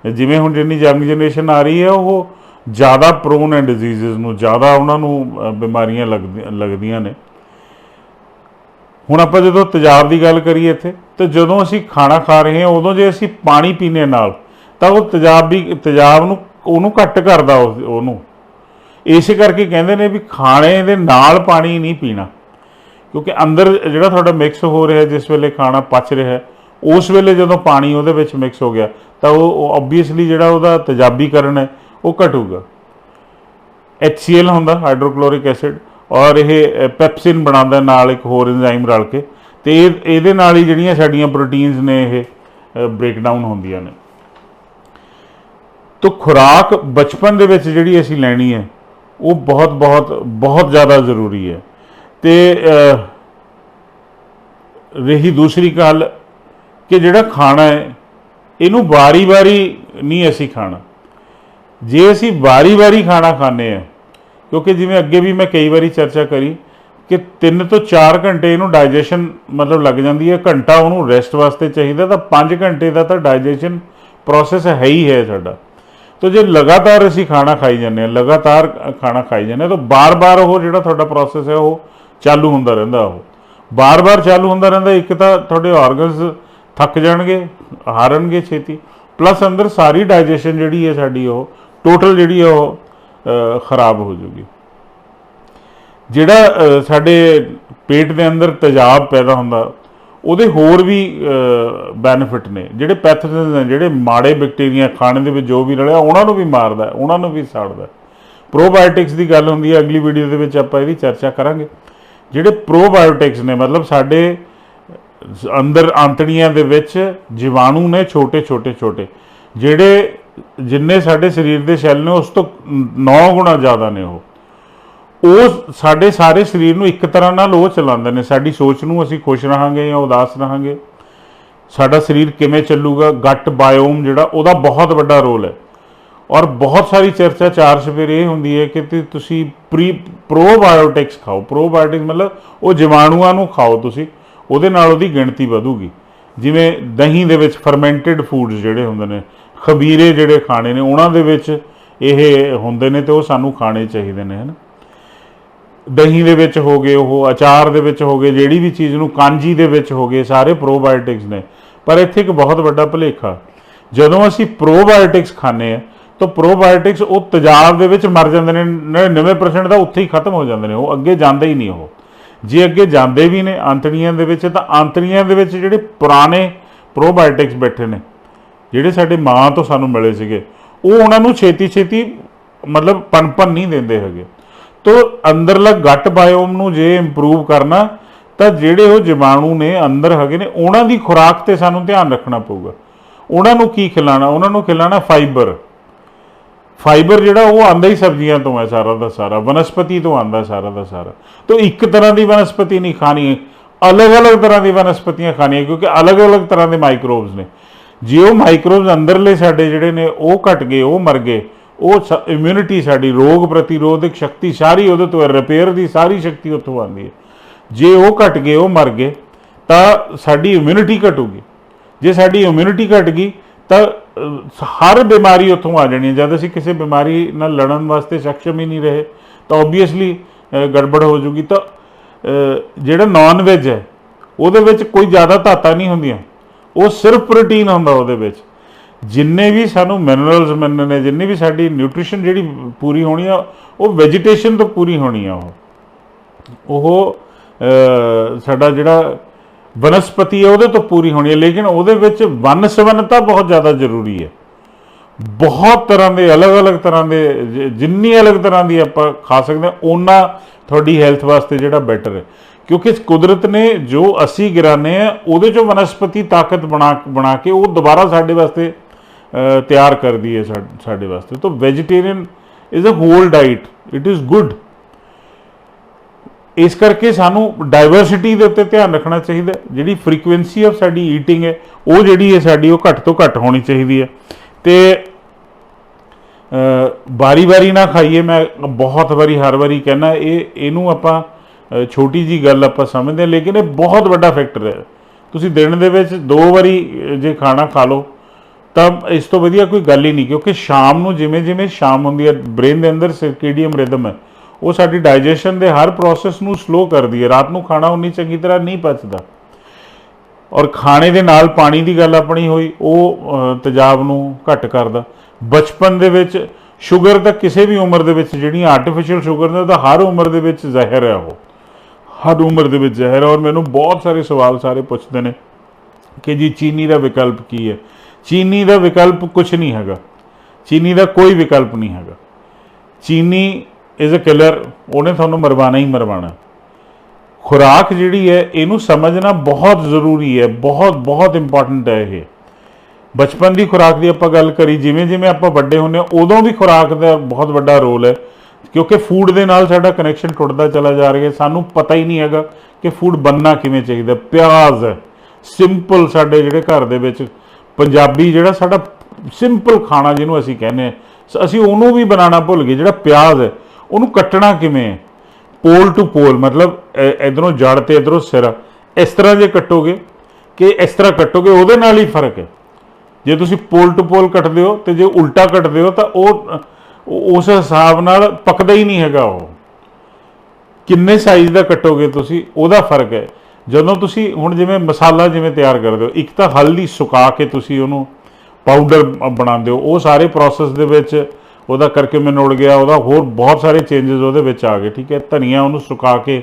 ਜਿਵੇਂ ਹੁਣ ਜਿੰਨੀ ਯੰਗ ਜਨਰੇਸ਼ਨ ਆ ਰਹੀ ਹੈ, ਉਹ ਜ਼ਿਆਦਾ ਪ੍ਰੋਨ ਹੈ ਡਿਜ਼ੀਜ਼ਸ ਨੂੰ, ਜ਼ਿਆਦਾ ਉਹਨਾਂ ਨੂੰ ਬਿਮਾਰੀਆਂ ਲੱਗਦੀਆਂ ਲੱਗਦੀਆਂ ਨੇ। ਹੁਣ ਆਪਾਂ ਜਦੋਂ ਤੇਜ਼ਾਬ ਦੀ ਗੱਲ ਕਰੀਏ ਇੱਥੇ, ਤੇ ਜਦੋਂ ਅਸੀਂ ਖਾਣਾ ਖਾ ਰਹੇ ਹਾਂ, ਉਦੋਂ ਜੇ ਅਸੀਂ ਪਾਣੀ ਪੀਣੇ ਨਾਲ, ਤਾਂ ਉਹ ਤੇਜ਼ਾਬ ਵੀ ਤੇਜ਼ਾਬ ਨੂੰ, ਉਹਨੂੰ ਘੱਟ ਕਰਦਾ ਉਸ- ਉਹਨੂੰ। ਇਸੇ ਕਰਕੇ ਕਹਿੰਦੇ ਨੇ ਵੀ ਖਾਣੇ ਦੇ ਨਾਲ ਪਾਣੀ ਨਹੀਂ ਪੀਣਾ, ਕਿਉਂਕਿ ਅੰਦਰ ਜਿਹੜਾ ਤੁਹਾਡਾ ਮਿਕਸ ਹੋ ਰਿਹਾ, ਜਿਸ ਵੇਲੇ ਖਾਣਾ ਪਚ ਰਿਹਾ, ਉਸ ਵੇਲੇ ਜਦੋਂ ਪਾਣੀ ਉਹਦੇ ਵਿੱਚ ਮਿਕਸ ਹੋ ਗਿਆ, ਤਾਂ ਉਹ ਆਬਵੀਅਸਲੀ ਜਿਹੜਾ ਉਹਦਾ ਤੇਜ਼ਾਬੀਕਰਨ ਹੈ ਉਹ ਘਟੂਗਾ। HCl ਹੁੰਦਾ, ਹਾਈਡਰੋਕਲੋਰਿਕ ਐਸਿਡ, ਔਰ ਇਹ ਪੈਪਸਿਨ ਬਣਾਉਂਦਾ, ਨਾਲ ਇੱਕ ਹੋਰ ਐਂਜ਼ਾਈਮ ਰਲ ਕੇ। ਤੇ ਇਹ, ਇਹਦੇ ਨਾਲ ਹੀ ਜਿਹੜੀਆਂ ਸਾਡੀਆਂ ਪ੍ਰੋਟੀਨਸ ਨੇ, ਇਹ ਬ੍ਰੇਕਡਾਊਨ ਹੁੰਦੀਆਂ ਨੇ। ਤੋ ਖੁਰਾਕ ਬਚਪਨ ਦੇ ਵਿੱਚ ਜਿਹੜੀ ਅਸੀਂ ਲੈਣੀ ਹੈ, ਉਹ ਬਹੁਤ ਬਹੁਤ ਬਹੁਤ ਜ਼ਿਆਦਾ ਜ਼ਰੂਰੀ ਹੈ। ਤੇ ਰਹੀ ਦੂਸਰੀ ਗੱਲ ਕਿ ਜਿਹੜਾ ਖਾਣਾ ਹੈ, ਇਹਨੂੰ ਵਾਰੀ-ਵਾਰੀ ਨਹੀਂ ਅਸੀਂ ਖਾਣਾ। ਜੇ ਅਸੀਂ ਵਾਰੀ-ਵਾਰੀ ਖਾਣਾ ਖਾਂਦੇ ਆ ਕਿਉਂਕਿ ਜਿਵੇਂ ਅੱਗੇ ਵੀ ਮੈਂ ਕਈ ਵਾਰੀ ਚਰਚਾ ਕਰੀ ਕਿ 3 ਤੋਂ 4 ਘੰਟੇ ਇਹਨੂੰ ਡਾਈਜੈਸ਼ਨ ਮਤਲਬ ਲੱਗ ਜਾਂਦੀ ਹੈ, ਘੰਟਾ ਉਹਨੂੰ ਰੈਸਟ ਵਾਸਤੇ ਚਾਹੀਦਾ, ਤਾਂ 5 ਘੰਟੇ ਦਾ ਤਾਂ ਡਾਈਜੈਸ਼ਨ ਪ੍ਰੋਸੈਸ ਹੈ ਹੀ ਹੈ ਸਾਡਾ। ਤੋ ਜੇ ਲਗਾਤਾਰ ਅਸੀਂ ਖਾਣਾ ਖਾਈ ਜਾਂਦੇ ਹਾਂ, ਲਗਾਤਾਰ ਖਾਣਾ ਖਾਈ ਜਾਂਦੇ ਹਾਂ, ਤਾਂ ਬਾਰ-ਬਾਰ ਉਹ ਜਿਹੜਾ ਤੁਹਾਡਾ ਪ੍ਰੋਸੈਸ ਹੈ, ਉਹ ਚਾਲੂ ਹੁੰਦਾ ਰਹਿੰਦਾ ਉਹ। ਬਾਰ-ਬਾਰ ਚਾਲੂ ਹੁੰਦਾ ਰਹਿੰਦਾ, ਇੱਕ ਤਾਂ ਤੁਹਾਡੇ ਆਰਗਨਸ ਥੱਕ ਜਾਣਗੇ, ਹਾਰਨਗੇ ਛੇਤੀ ਪਲੱਸ ਅੰਦਰ ਸਾਰੀ ਡਾਈਜੈਸ਼ਨ ਜਿਹੜੀ ਹੈ ਸਾਡੀ ਉਹ ਟੋਟਲ ਜਿਹੜੀ ਹੈ ਉਹ ਖਰਾਬ ਹੋ ਜੂਗੀ। ਜਿਹੜਾ ਸਾਡੇ ਪੇਟ ਦੇ ਅੰਦਰ ਤੇਜ਼ਾਬ ਪੈਦਾ ਹੁੰਦਾ, ਉਹਦੇ ਹੋਰ ਵੀ ਬੈਨੀਫਿਟ ਨੇ। ਜਿਹੜੇ ਪੈਥੋਜਨਸ ਨੇ, ਜਿਹੜੇ ਮਾੜੇ ਬੈਕਟੀਰੀਆ ਖਾਣੇ ਦੇ ਵਿੱਚ ਜੋ ਵੀ ਰਲਿਆ, ਉਹਨਾਂ ਨੂੰ ਵੀ ਮਾਰਦਾ ਉਹਨਾਂ ਨੂੰ ਵੀ ਸਾੜਦਾ ਪ੍ਰੋਬਾਇਓਟਿਕਸ ਦੀ ਗੱਲ ਹੁੰਦੀ ਹੈ, ਅਗਲੀ ਵੀਡੀਓ ਦੇ ਵਿੱਚ ਆਪਾਂ ਇਹਦੀ ਚਰਚਾ ਕਰਾਂਗੇ। ਜਿਹੜੇ ਪ੍ਰੋਬਾਇਓਟਿਕਸ ਨੇ, ਮਤਲਬ ਸਾਡੇ ਅੰਦਰ ਆਂਤੜੀਆਂ ਦੇ ਵਿੱਚ ਜੀਵਾਣੂ ਨੇ ਛੋਟੇ ਛੋਟੇ ਛੋਟੇ ਜਿਹੜੇ ਜਿੰਨੇ ਸਾਡੇ ਸਰੀਰ ਦੇ ਸੈੱਲ ਨੇ, ਉਸ ਤੋਂ 9 ਗੁਣਾ ਜ਼ਿਆਦਾ ਨੇ ਉਹ। ਉਹ ਸਾਡੇ ਸਾਰੇ ਸਰੀਰ ਨੂੰ ਇੱਕ ਤਰ੍ਹਾਂ ਨਾਲ ਉਹ ਚਲਾਉਂਦੇ ਨੇ। ਸਾਡੀ ਸੋਚ ਨੂੰ ਅਸੀਂ ਖੁਸ਼ ਰਹਾਂਗੇ ਜਾਂ ਉਦਾਸ ਰਹਾਂਗੇ। ਸਾਡਾ ਸਰੀਰ ਕਿਵੇਂ ਚੱਲੂਗਾ, ਗੱਟ ਬਾਇਓਮ ਜਿਹੜਾ, ਉਹਦਾ ਬਹੁਤ ਵੱਡਾ ਰੋਲ ਹੈ। ਔਰ ਬਹੁਤ ਸਾਰੀ ਚਰਚਾ ਚਾਰ ਸਵੇਰ ਇਹ ਹੁੰਦੀ ਹੈ ਕਿ ਤੁਸੀਂ ਪ੍ਰੀ ਪ੍ਰੋਬਾਇਓਟਿਕਸ ਖਾਓ। ਪ੍ਰੋਬਾਇਓਟਿਕਸ ਮਤਲਬ ਉਹ ਜੀਵਾਣੂਆਂ ਨੂੰ ਖਾਓ ਤੁਸੀਂ, ਉਹਦੇ ਨਾਲ ਉਹਦੀ ਗਿਣਤੀ ਵਧੂਗੀ। ਜਿਵੇਂ ਦਹੀਂ ਦੇ ਵਿੱਚ ਫਰਮੈਂਟਡ ਫੂਡਸ ਜਿਹੜੇ ਹੁੰਦੇ ਨੇ ਖਬੀਰੇ ਜਿਹੜੇ ਖਾਣੇ ਨੇ, ਉਹਨਾਂ ਦੇ ਵਿੱਚ ਇਹ ਹੁੰਦੇ ਨੇ ਤੇ ਉਹ ਸਾਨੂੰ ਖਾਣੇ ਚਾਹੀਦੇ ਨੇ, ਹਨ? ਦਹੀਂ ਦੇ ਵਿੱਚ ਹੋ ਗਏ, ਉਹ ਅਚਾਰ ਦੇ ਵਿੱਚ ਹੋ ਗਏ, ਜਿਹੜੀ ਵੀ ਚੀਜ਼ ਨੂੰ ਕਾਂਜੀ ਦੇ ਵਿੱਚ ਹੋ ਗਏ, ਸਾਰੇ ਪ੍ਰੋਬਾਇਓਟਿਕਸ ਨੇ। ਪਰ ਇੱਥੇ ਇੱਕ ਬਹੁਤ ਵੱਡਾ ਭੁਲੇਖਾ, ਜਦੋਂ ਅਸੀਂ ਪ੍ਰੋਬਾਇਓਟਿਕਸ ਖਾਂਦੇ ਆ ਤਾਂ ਪ੍ਰੋਬਾਇਓਟਿਕਸ ਉਹ ਤੇਜ਼ਾਬ ਦੇ ਵਿੱਚ ਮਰ ਜਾਂਦੇ ਨੇ 99% ਤਾਂ ਉੱਥੇ ਹੀ ਖਤਮ ਹੋ ਜਾਂਦੇ ਨੇ, ਉਹ ਅੱਗੇ ਜਾਂਦੇ ਹੀ ਨਹੀਂ ਉਹ। ਜੇ ਅੱਗੇ ਜਾਂਦੇ ਵੀ ਨੇ ਅੰਤੜੀਆਂ ਦੇ ਵਿੱਚ, ਤਾਂ ਅੰਤੜੀਆਂ ਦੇ ਵਿੱਚ ਜਿਹੜੇ ਪੁਰਾਣੇ ਪ੍ਰੋਬਾਇਓਟਿਕਸ ਬੈਠੇ ਨੇ ਜਿਹੜੇ ਸਾਡੇ ਮਾਂ ਤੋਂ ਸਾਨੂੰ ਮਿਲੇ ਸੀਗੇ, ਉਹ ਉਹਨਾਂ ਨੂੰ ਛੇਤੀ ਛੇਤੀ ਮਤਲਬ ਪਨਪਨ ਨਹੀਂ ਦਿੰਦੇ ਹੈਗੇ। ਤੋ ਅੰਦਰਲਾ ਗੱਟ ਬਾਇਓਮ ਨੂੰ ਜੇ ਇੰਪਰੂਵ ਕਰਨਾ, ਤਾਂ ਜਿਹੜੇ ਉਹ ਜੀਵਾਣੂ ਨੇ ਅੰਦਰ ਹੈਗੇ ਨੇ, ਉਹਨਾਂ ਦੀ ਖੁਰਾਕ ਤੇ ਸਾਨੂੰ ਧਿਆਨ ਰੱਖਣਾ ਪਊਗਾ। ਉਹਨਾਂ ਨੂੰ ਕੀ ਖਿਲਾਣਾ? ਉਹਨਾਂ ਨੂੰ ਖਿਲਾਣਾ ਫਾਈਬਰ ਫਾਈਬਰ ਜਿਹੜਾ ਉਹ ਆਂਦਾ ਹੀ ਸਬਜ਼ੀਆਂ ਤੋਂ ਹੈ, ਸਾਰਾ ਦਾ ਸਾਰਾ। ਵਨਸਪਤੀ ਤੋਂ ਆਂਦਾ ਸਾਰਾ ਦਾ ਸਾਰਾ। ਤੋ ਇੱਕ ਤਰ੍ਹਾਂ ਦੀ ਵਨਸਪਤੀ ਨਹੀਂ ਖਾਣੀ ਅਲੱਗ-ਅਲੱਗ ਤਰ੍ਹਾਂ ਦੀ ਵਨਸਪਤੀਆਂ ਖਾਣੀਆਂ, ਕਿਉਂਕਿ ਅਲੱਗ-ਅਲੱਗ ਤਰ੍ਹਾਂ ਦੇ ਮਾਈਕਰੋਬਸ ਨੇ। ਜੇ ਉਹ ਮਾਈਕਰੋਬਸ ਅੰਦਰਲੇ ਸਾਡੇ ਜਿਹੜੇ ਨੇ, ਉਹ ਘਟ ਗਏ, ਉਹ ਮਰ ਗਏ, ਉਹ ਇਮਿਊਨਿਟੀ ਸਾਡੀ, ਰੋਗ ਪ੍ਰਤੀਰੋਧਕ ਸ਼ਕਤੀ ਸਾਰੀ ਉਹਦੇ ਤੋਂ ਰਿਪੇਅਰ ਦੀ ਸਾਰੀ ਸ਼ਕਤੀ ਉੱਥੋਂ ਆਉਂਦੀ ਹੈ। ਜੇ ਉਹ ਘਟ ਗਏ, ਉਹ ਮਰ ਗਏ, ਤਾਂ ਸਾਡੀ ਇਮਿਊਨਿਟੀ ਘਟੂਗੀ। ਜੇ ਸਾਡੀ ਇਮਿਊਨਿਟੀ ਘਟ ਗਈ, ਤਾਂ ਹਰ ਬਿਮਾਰੀ ਉੱਥੋਂ ਆ ਜਾਣੀ ਹੈ। ਜਦ ਅਸੀਂ ਕਿਸੇ ਬਿਮਾਰੀ ਨਾਲ ਲੜਨ ਵਾਸਤੇ ਸક્ષਮ ਹੀ ਨਹੀਂ ਰਹੇ, ਤਾਂ ਆਬਵੀਅਸਲੀ ਗੜਬੜ ਹੋ ਜੂਗੀ ਤਾਂ ਜਿਹੜਾ ਨਾਨ ਵੈਜ ਹੈ, ਉਹਦੇ ਵਿੱਚ ਕੋਈ ਜ਼ਿਆਦਾ ਧਾਤਾਂ ਨਹੀਂ ਹੁੰਦੀਆਂ। ਉਹ ਸਿਰਫ ਪ੍ਰੋਟੀਨ ਹੁੰਦਾ ਉਹਦੇ ਵਿੱਚ। ਜਿੰਨੇ ਵੀ ਸਾਨੂੰ ਮਿਨਰਲਸ ਮਿਲਣੇ ਨੇ, ਜਿੰਨੀ ਵੀ ਸਾਡੀ ਨਿਊਟ੍ਰੀਸ਼ਨ ਜਿਹੜੀ ਪੂਰੀ ਹੋਣੀ ਆ, ਉਹ ਵੈਜੀਟੇਸ਼ਨ ਤੋਂ ਪੂਰੀ ਹੋਣੀ ਆ ਉਹ। ਉਹ ਸਾਡਾ ਜਿਹੜਾ ਬਨਸਪਤੀ ਹੈ ਉਹਦੇ ਤੋਂ ਪੂਰੀ ਹੋਣੀ ਹੈ ਲੇਕਿਨ ਉਹਦੇ ਵਿੱਚ ਵੰਨ ਸਵੰਨਤਾ ਬਹੁਤ ਜ਼ਿਆਦਾ ਜ਼ਰੂਰੀ ਹੈ ਬਹੁਤ ਤਰ੍ਹਾਂ ਦੇ, ਅਲੱਗ-ਅਲੱਗ ਤਰ੍ਹਾਂ ਦੇ ਜਿੰਨੀ ਅਲੱਗ ਤਰ੍ਹਾਂ ਦੀ ਆਪਾਂ ਖਾ ਸਕਦੇ ਹਾਂ ਓਨਾ ਤੁਹਾਡੀ ਹੈਲਥ ਵਾਸਤੇ ਜਿਹੜਾ ਬੈਟਰ ਹੈ ਕਿਉਂਕਿ ਕੁਦਰਤ ਨੇ ਜੋ ਅਸੀਂ ਗਿਰਾਨੇ ਆ, ਉਹਦੇ ਚੋਂ ਵਨਸਪਤੀ ਤਾਕਤ ਬਣਾ ਬਣਾ ਕੇ ਉਹ ਦੁਬਾਰਾ ਸਾਡੇ ਵਾਸਤੇ ਤਿਆਰ ਕਰਦੀ ਹੈ ਸਾਡੇ ਵਾਸਤੇ। ਤਾਂ vegetarian is a whole diet it is good ਇਸ ਕਰਕੇ ਸਾਨੂੰ ਡਾਈਵਰਸਿਟੀ ਦੇ ਉੱਤੇ ਧਿਆਨ ਰੱਖਣਾ ਚਾਹੀਦਾ ਜਿਹੜੀ ਫ੍ਰੀਕੁਐਂਸੀ ਆਫ ਸਾਡੀ ਈਟਿੰਗ ਹੈ, ਉਹ ਜਿਹੜੀ ਹੈ ਸਾਡੀ, ਉਹ ਘੱਟ ਤੋਂ ਘੱਟ ਹੋਣੀ ਚਾਹੀਦੀ ਹੈ। ਤੇ ਬਾਰੀ-ਬਾਰੀ ਨਾ ਖਾਈਏ, ਮੈਂ ਬਹੁਤ ਵਾਰੀ, ਹਰ ਵਾਰੀ ਕਹਿਣਾ ਇਹ ਇਹਨੂੰ ਆਪਾਂ ਛੋਟੀ ਜੀ ਗੱਲ ਆਪਾਂ ਸਮਝਦੇ ਹਾਂ, ਲੇਕਿਨ ਇਹ ਬਹੁਤ ਵੱਡਾ ਫੈਕਟਰ ਹੈ। ਤੁਸੀਂ ਦਿਨ ਦੇ ਵਿੱਚ ਦੋ ਵਾਰੀ ਜੇ ਖਾਣਾ ਖਾ ਲਓ, ਤਾਂ ਇਸ ਤੋਂ ਵਧੀਆ ਕੋਈ ਗੱਲ ਹੀ ਨਹੀਂ, ਕਿਉਂਕਿ ਸ਼ਾਮ ਨੂੰ ਜਿਵੇਂ ਜਿਵੇਂ ਸ਼ਾਮ ਹੁੰਦੀ ਹੈ ਬ੍ਰੇਨ ਦੇ ਅੰਦਰ ਸਰਕੇਡੀਅਮ ਰਿਦਮ ਹੈ, ਉਹ ਸਾਡੀ ਡਾਈਜੈਸ਼ਨ ਦੇ ਹਰ ਪ੍ਰੋਸੈਸ ਨੂੰ ਸਲੋ ਕਰਦੀ ਹੈ। ਰਾਤ ਨੂੰ ਖਾਣਾ ਉਨੀ ਚੰਗੀ ਤਰ੍ਹਾਂ ਨਹੀਂ ਪਚਦਾ। ਔਰ ਖਾਣੇ ਦੇ ਨਾਲ ਪਾਣੀ ਦੀ ਗੱਲ ਆਪਣੀ ਹੋਈ, ਉਹ ਤੇਜ਼ਾਬ ਨੂੰ ਘੱਟ ਕਰਦਾ। ਬਚਪਨ ਦੇ ਵਿੱਚ ਸ਼ੂਗਰ ਤਾਂ ਕਿਸੇ ਵੀ ਉਮਰ ਦੇ ਵਿੱਚ, ਜਿਹੜੀਆਂ ਆਰਟੀਫੀਸ਼ੀਅਲ ਸ਼ੂਗਰ ਨੇ, ਉਹ ਤਾਂ ਹਰ ਉਮਰ ਦੇ ਵਿੱਚ ਜ਼ਹਿਰ ਹੈ ਉਹ। ਹਰ ਉਮਰ ਦੇ ਵਿੱਚ ਜ਼ਹਿਰ ਹੈ ਔਰ ਮੈਨੂੰ ਬਹੁਤ ਸਾਰੇ ਸਵਾਲ ਸਾਰੇ ਪੁੱਛਦੇ ਨੇ ਕਿ ਜੀ ਚੀਨੀ ਦਾ ਵਿਕਲਪ ਕੀ ਹੈ? ਚੀਨੀ ਦਾ ਵਿਕਲਪ ਕੁਝ ਨਹੀਂ ਹੈਗਾ। ਚੀਨੀ ਦਾ ਕੋਈ ਵਿਕਲਪ ਨਹੀਂ ਹੈਗਾ। ਚੀਨੀ ਇਜ਼ ਅ ਕਿਲਰ ਉਹਨੇ ਤੁਹਾਨੂੰ ਮਰਵਾਣਾ ਹੀ ਮਰਵਾਣਾ ਖੁਰਾਕ ਜਿਹੜੀ ਹੈ, ਇਹਨੂੰ ਸਮਝਣਾ ਬਹੁਤ ਜ਼ਰੂਰੀ ਹੈ, ਬਹੁਤ ਬਹੁਤ ਇੰਪੋਰਟੈਂਟ ਹੈ ਇਹ। ਬਚਪਨ ਦੀ ਖੁਰਾਕ ਦੀ ਆਪਾਂ ਗੱਲ ਕਰੀ ਜਿਵੇਂ ਜਿਵੇਂ ਆਪਾਂ ਵੱਡੇ ਹੁੰਦੇ ਹਾਂ, ਉਦੋਂ ਵੀ ਖੁਰਾਕ ਦਾ ਬਹੁਤ ਵੱਡਾ ਰੋਲ ਹੈ। ਕਿਉਂਕਿ ਫੂਡ ਦੇ ਨਾਲ ਸਾਡਾ ਕਨੈਕਸ਼ਨ ਟੁੱਟਦਾ ਚਲਾ ਜਾ ਰਿਹਾ ਸਾਨੂੰ ਪਤਾ ਹੀ ਨਹੀਂ ਹੈਗਾ ਕਿ ਫੂਡ ਬੰਨਣਾ ਕਿਵੇਂ ਚਾਹੀਦਾ। ਪਿਆਜ਼ ਹੈ ਸਿੰਪਲ ਸਾਡੇ ਜਿਹੜੇ ਘਰ ਦੇ ਵਿੱਚ ਪੰਜਾਬੀ ਜਿਹੜਾ ਸਾਡਾ ਸਿੰਪਲ ਖਾਣਾ ਜਿਹਨੂੰ ਅਸੀਂ ਕਹਿੰਦੇ ਹਾਂ। ਸ- ਅਸੀਂ ਉਹਨੂੰ ਵੀ ਬਣਾਉਣਾ ਭੁੱਲ ਗਏ। ਜਿਹੜਾ ਪਿਆਜ਼ ਹੈ, ਉਹਨੂੰ ਕੱਟਣਾ ਕਿਵੇਂ ਹੈ? ਪੋਲ ਟੂ ਪੋਲ, ਮਤਲਬ ਇਧਰੋਂ ਜੜ ਤੇ ਇਧਰੋਂ ਸਿਰ। ਇਸ ਤਰ੍ਹਾਂ ਜੇ ਕੱਟੋਗੇ ਕਿ ਇਸ ਤਰ੍ਹਾਂ ਕੱਟੋਗੇ, ਉਹਦੇ ਨਾਲ ਹੀ ਫ਼ਰਕ ਹੈ। ਜੇ ਤੁਸੀਂ ਪੋਲ ਟੂ ਪੋਲ ਕੱਟਦੇ ਹੋ ਤੇ ਜੇ ਉਲਟਾ ਕੱਟਦੇ ਹੋ ਤਾਂ ਉਹ ਉਸ ਹਿਸਾਬ ਨਾਲ ਪੱਕਦਾ ਹੀ ਨਹੀਂ ਹੈਗਾ ਉਹ। ਕਿੰਨੇ ਸਾਈਜ਼ ਦਾ ਕੱਟੋਗੇ ਤੁਸੀਂ, ਉਹਦਾ ਫ਼ਰਕ ਹੈ। ਜਦੋਂ ਤੁਸੀਂ ਹੁਣ ਜਿਵੇਂ ਮਸਾਲਾ ਜਿਵੇਂ ਤਿਆਰ ਕਰਦੇ ਹੋ, ਇੱਕ ਤਾਂ ਹਲਦੀ ਸੁਕਾ ਕੇ ਤੁਸੀਂ ਉਹਨੂੰ ਪਾਊਡਰ ਬਣਾਉਂਦੇ ਹੋ। ਉਹ ਸਾਰੇ ਪ੍ਰੋਸੈਸ ਦੇ ਵਿੱਚ ਉਹਦਾ ਕਰਕੇ ਮਨੋੜ ਗਿਆ, ਉਹਦਾ ਹੋਰ ਬਹੁਤ ਸਾਰੇ ਚੇਂਜਸ ਉਹਦੇ ਵਿੱਚ ਆ ਗਏ, ਠੀਕ ਹੈ। ਧਨੀਆ ਉਹਨੂੰ ਸੁਕਾ ਕੇ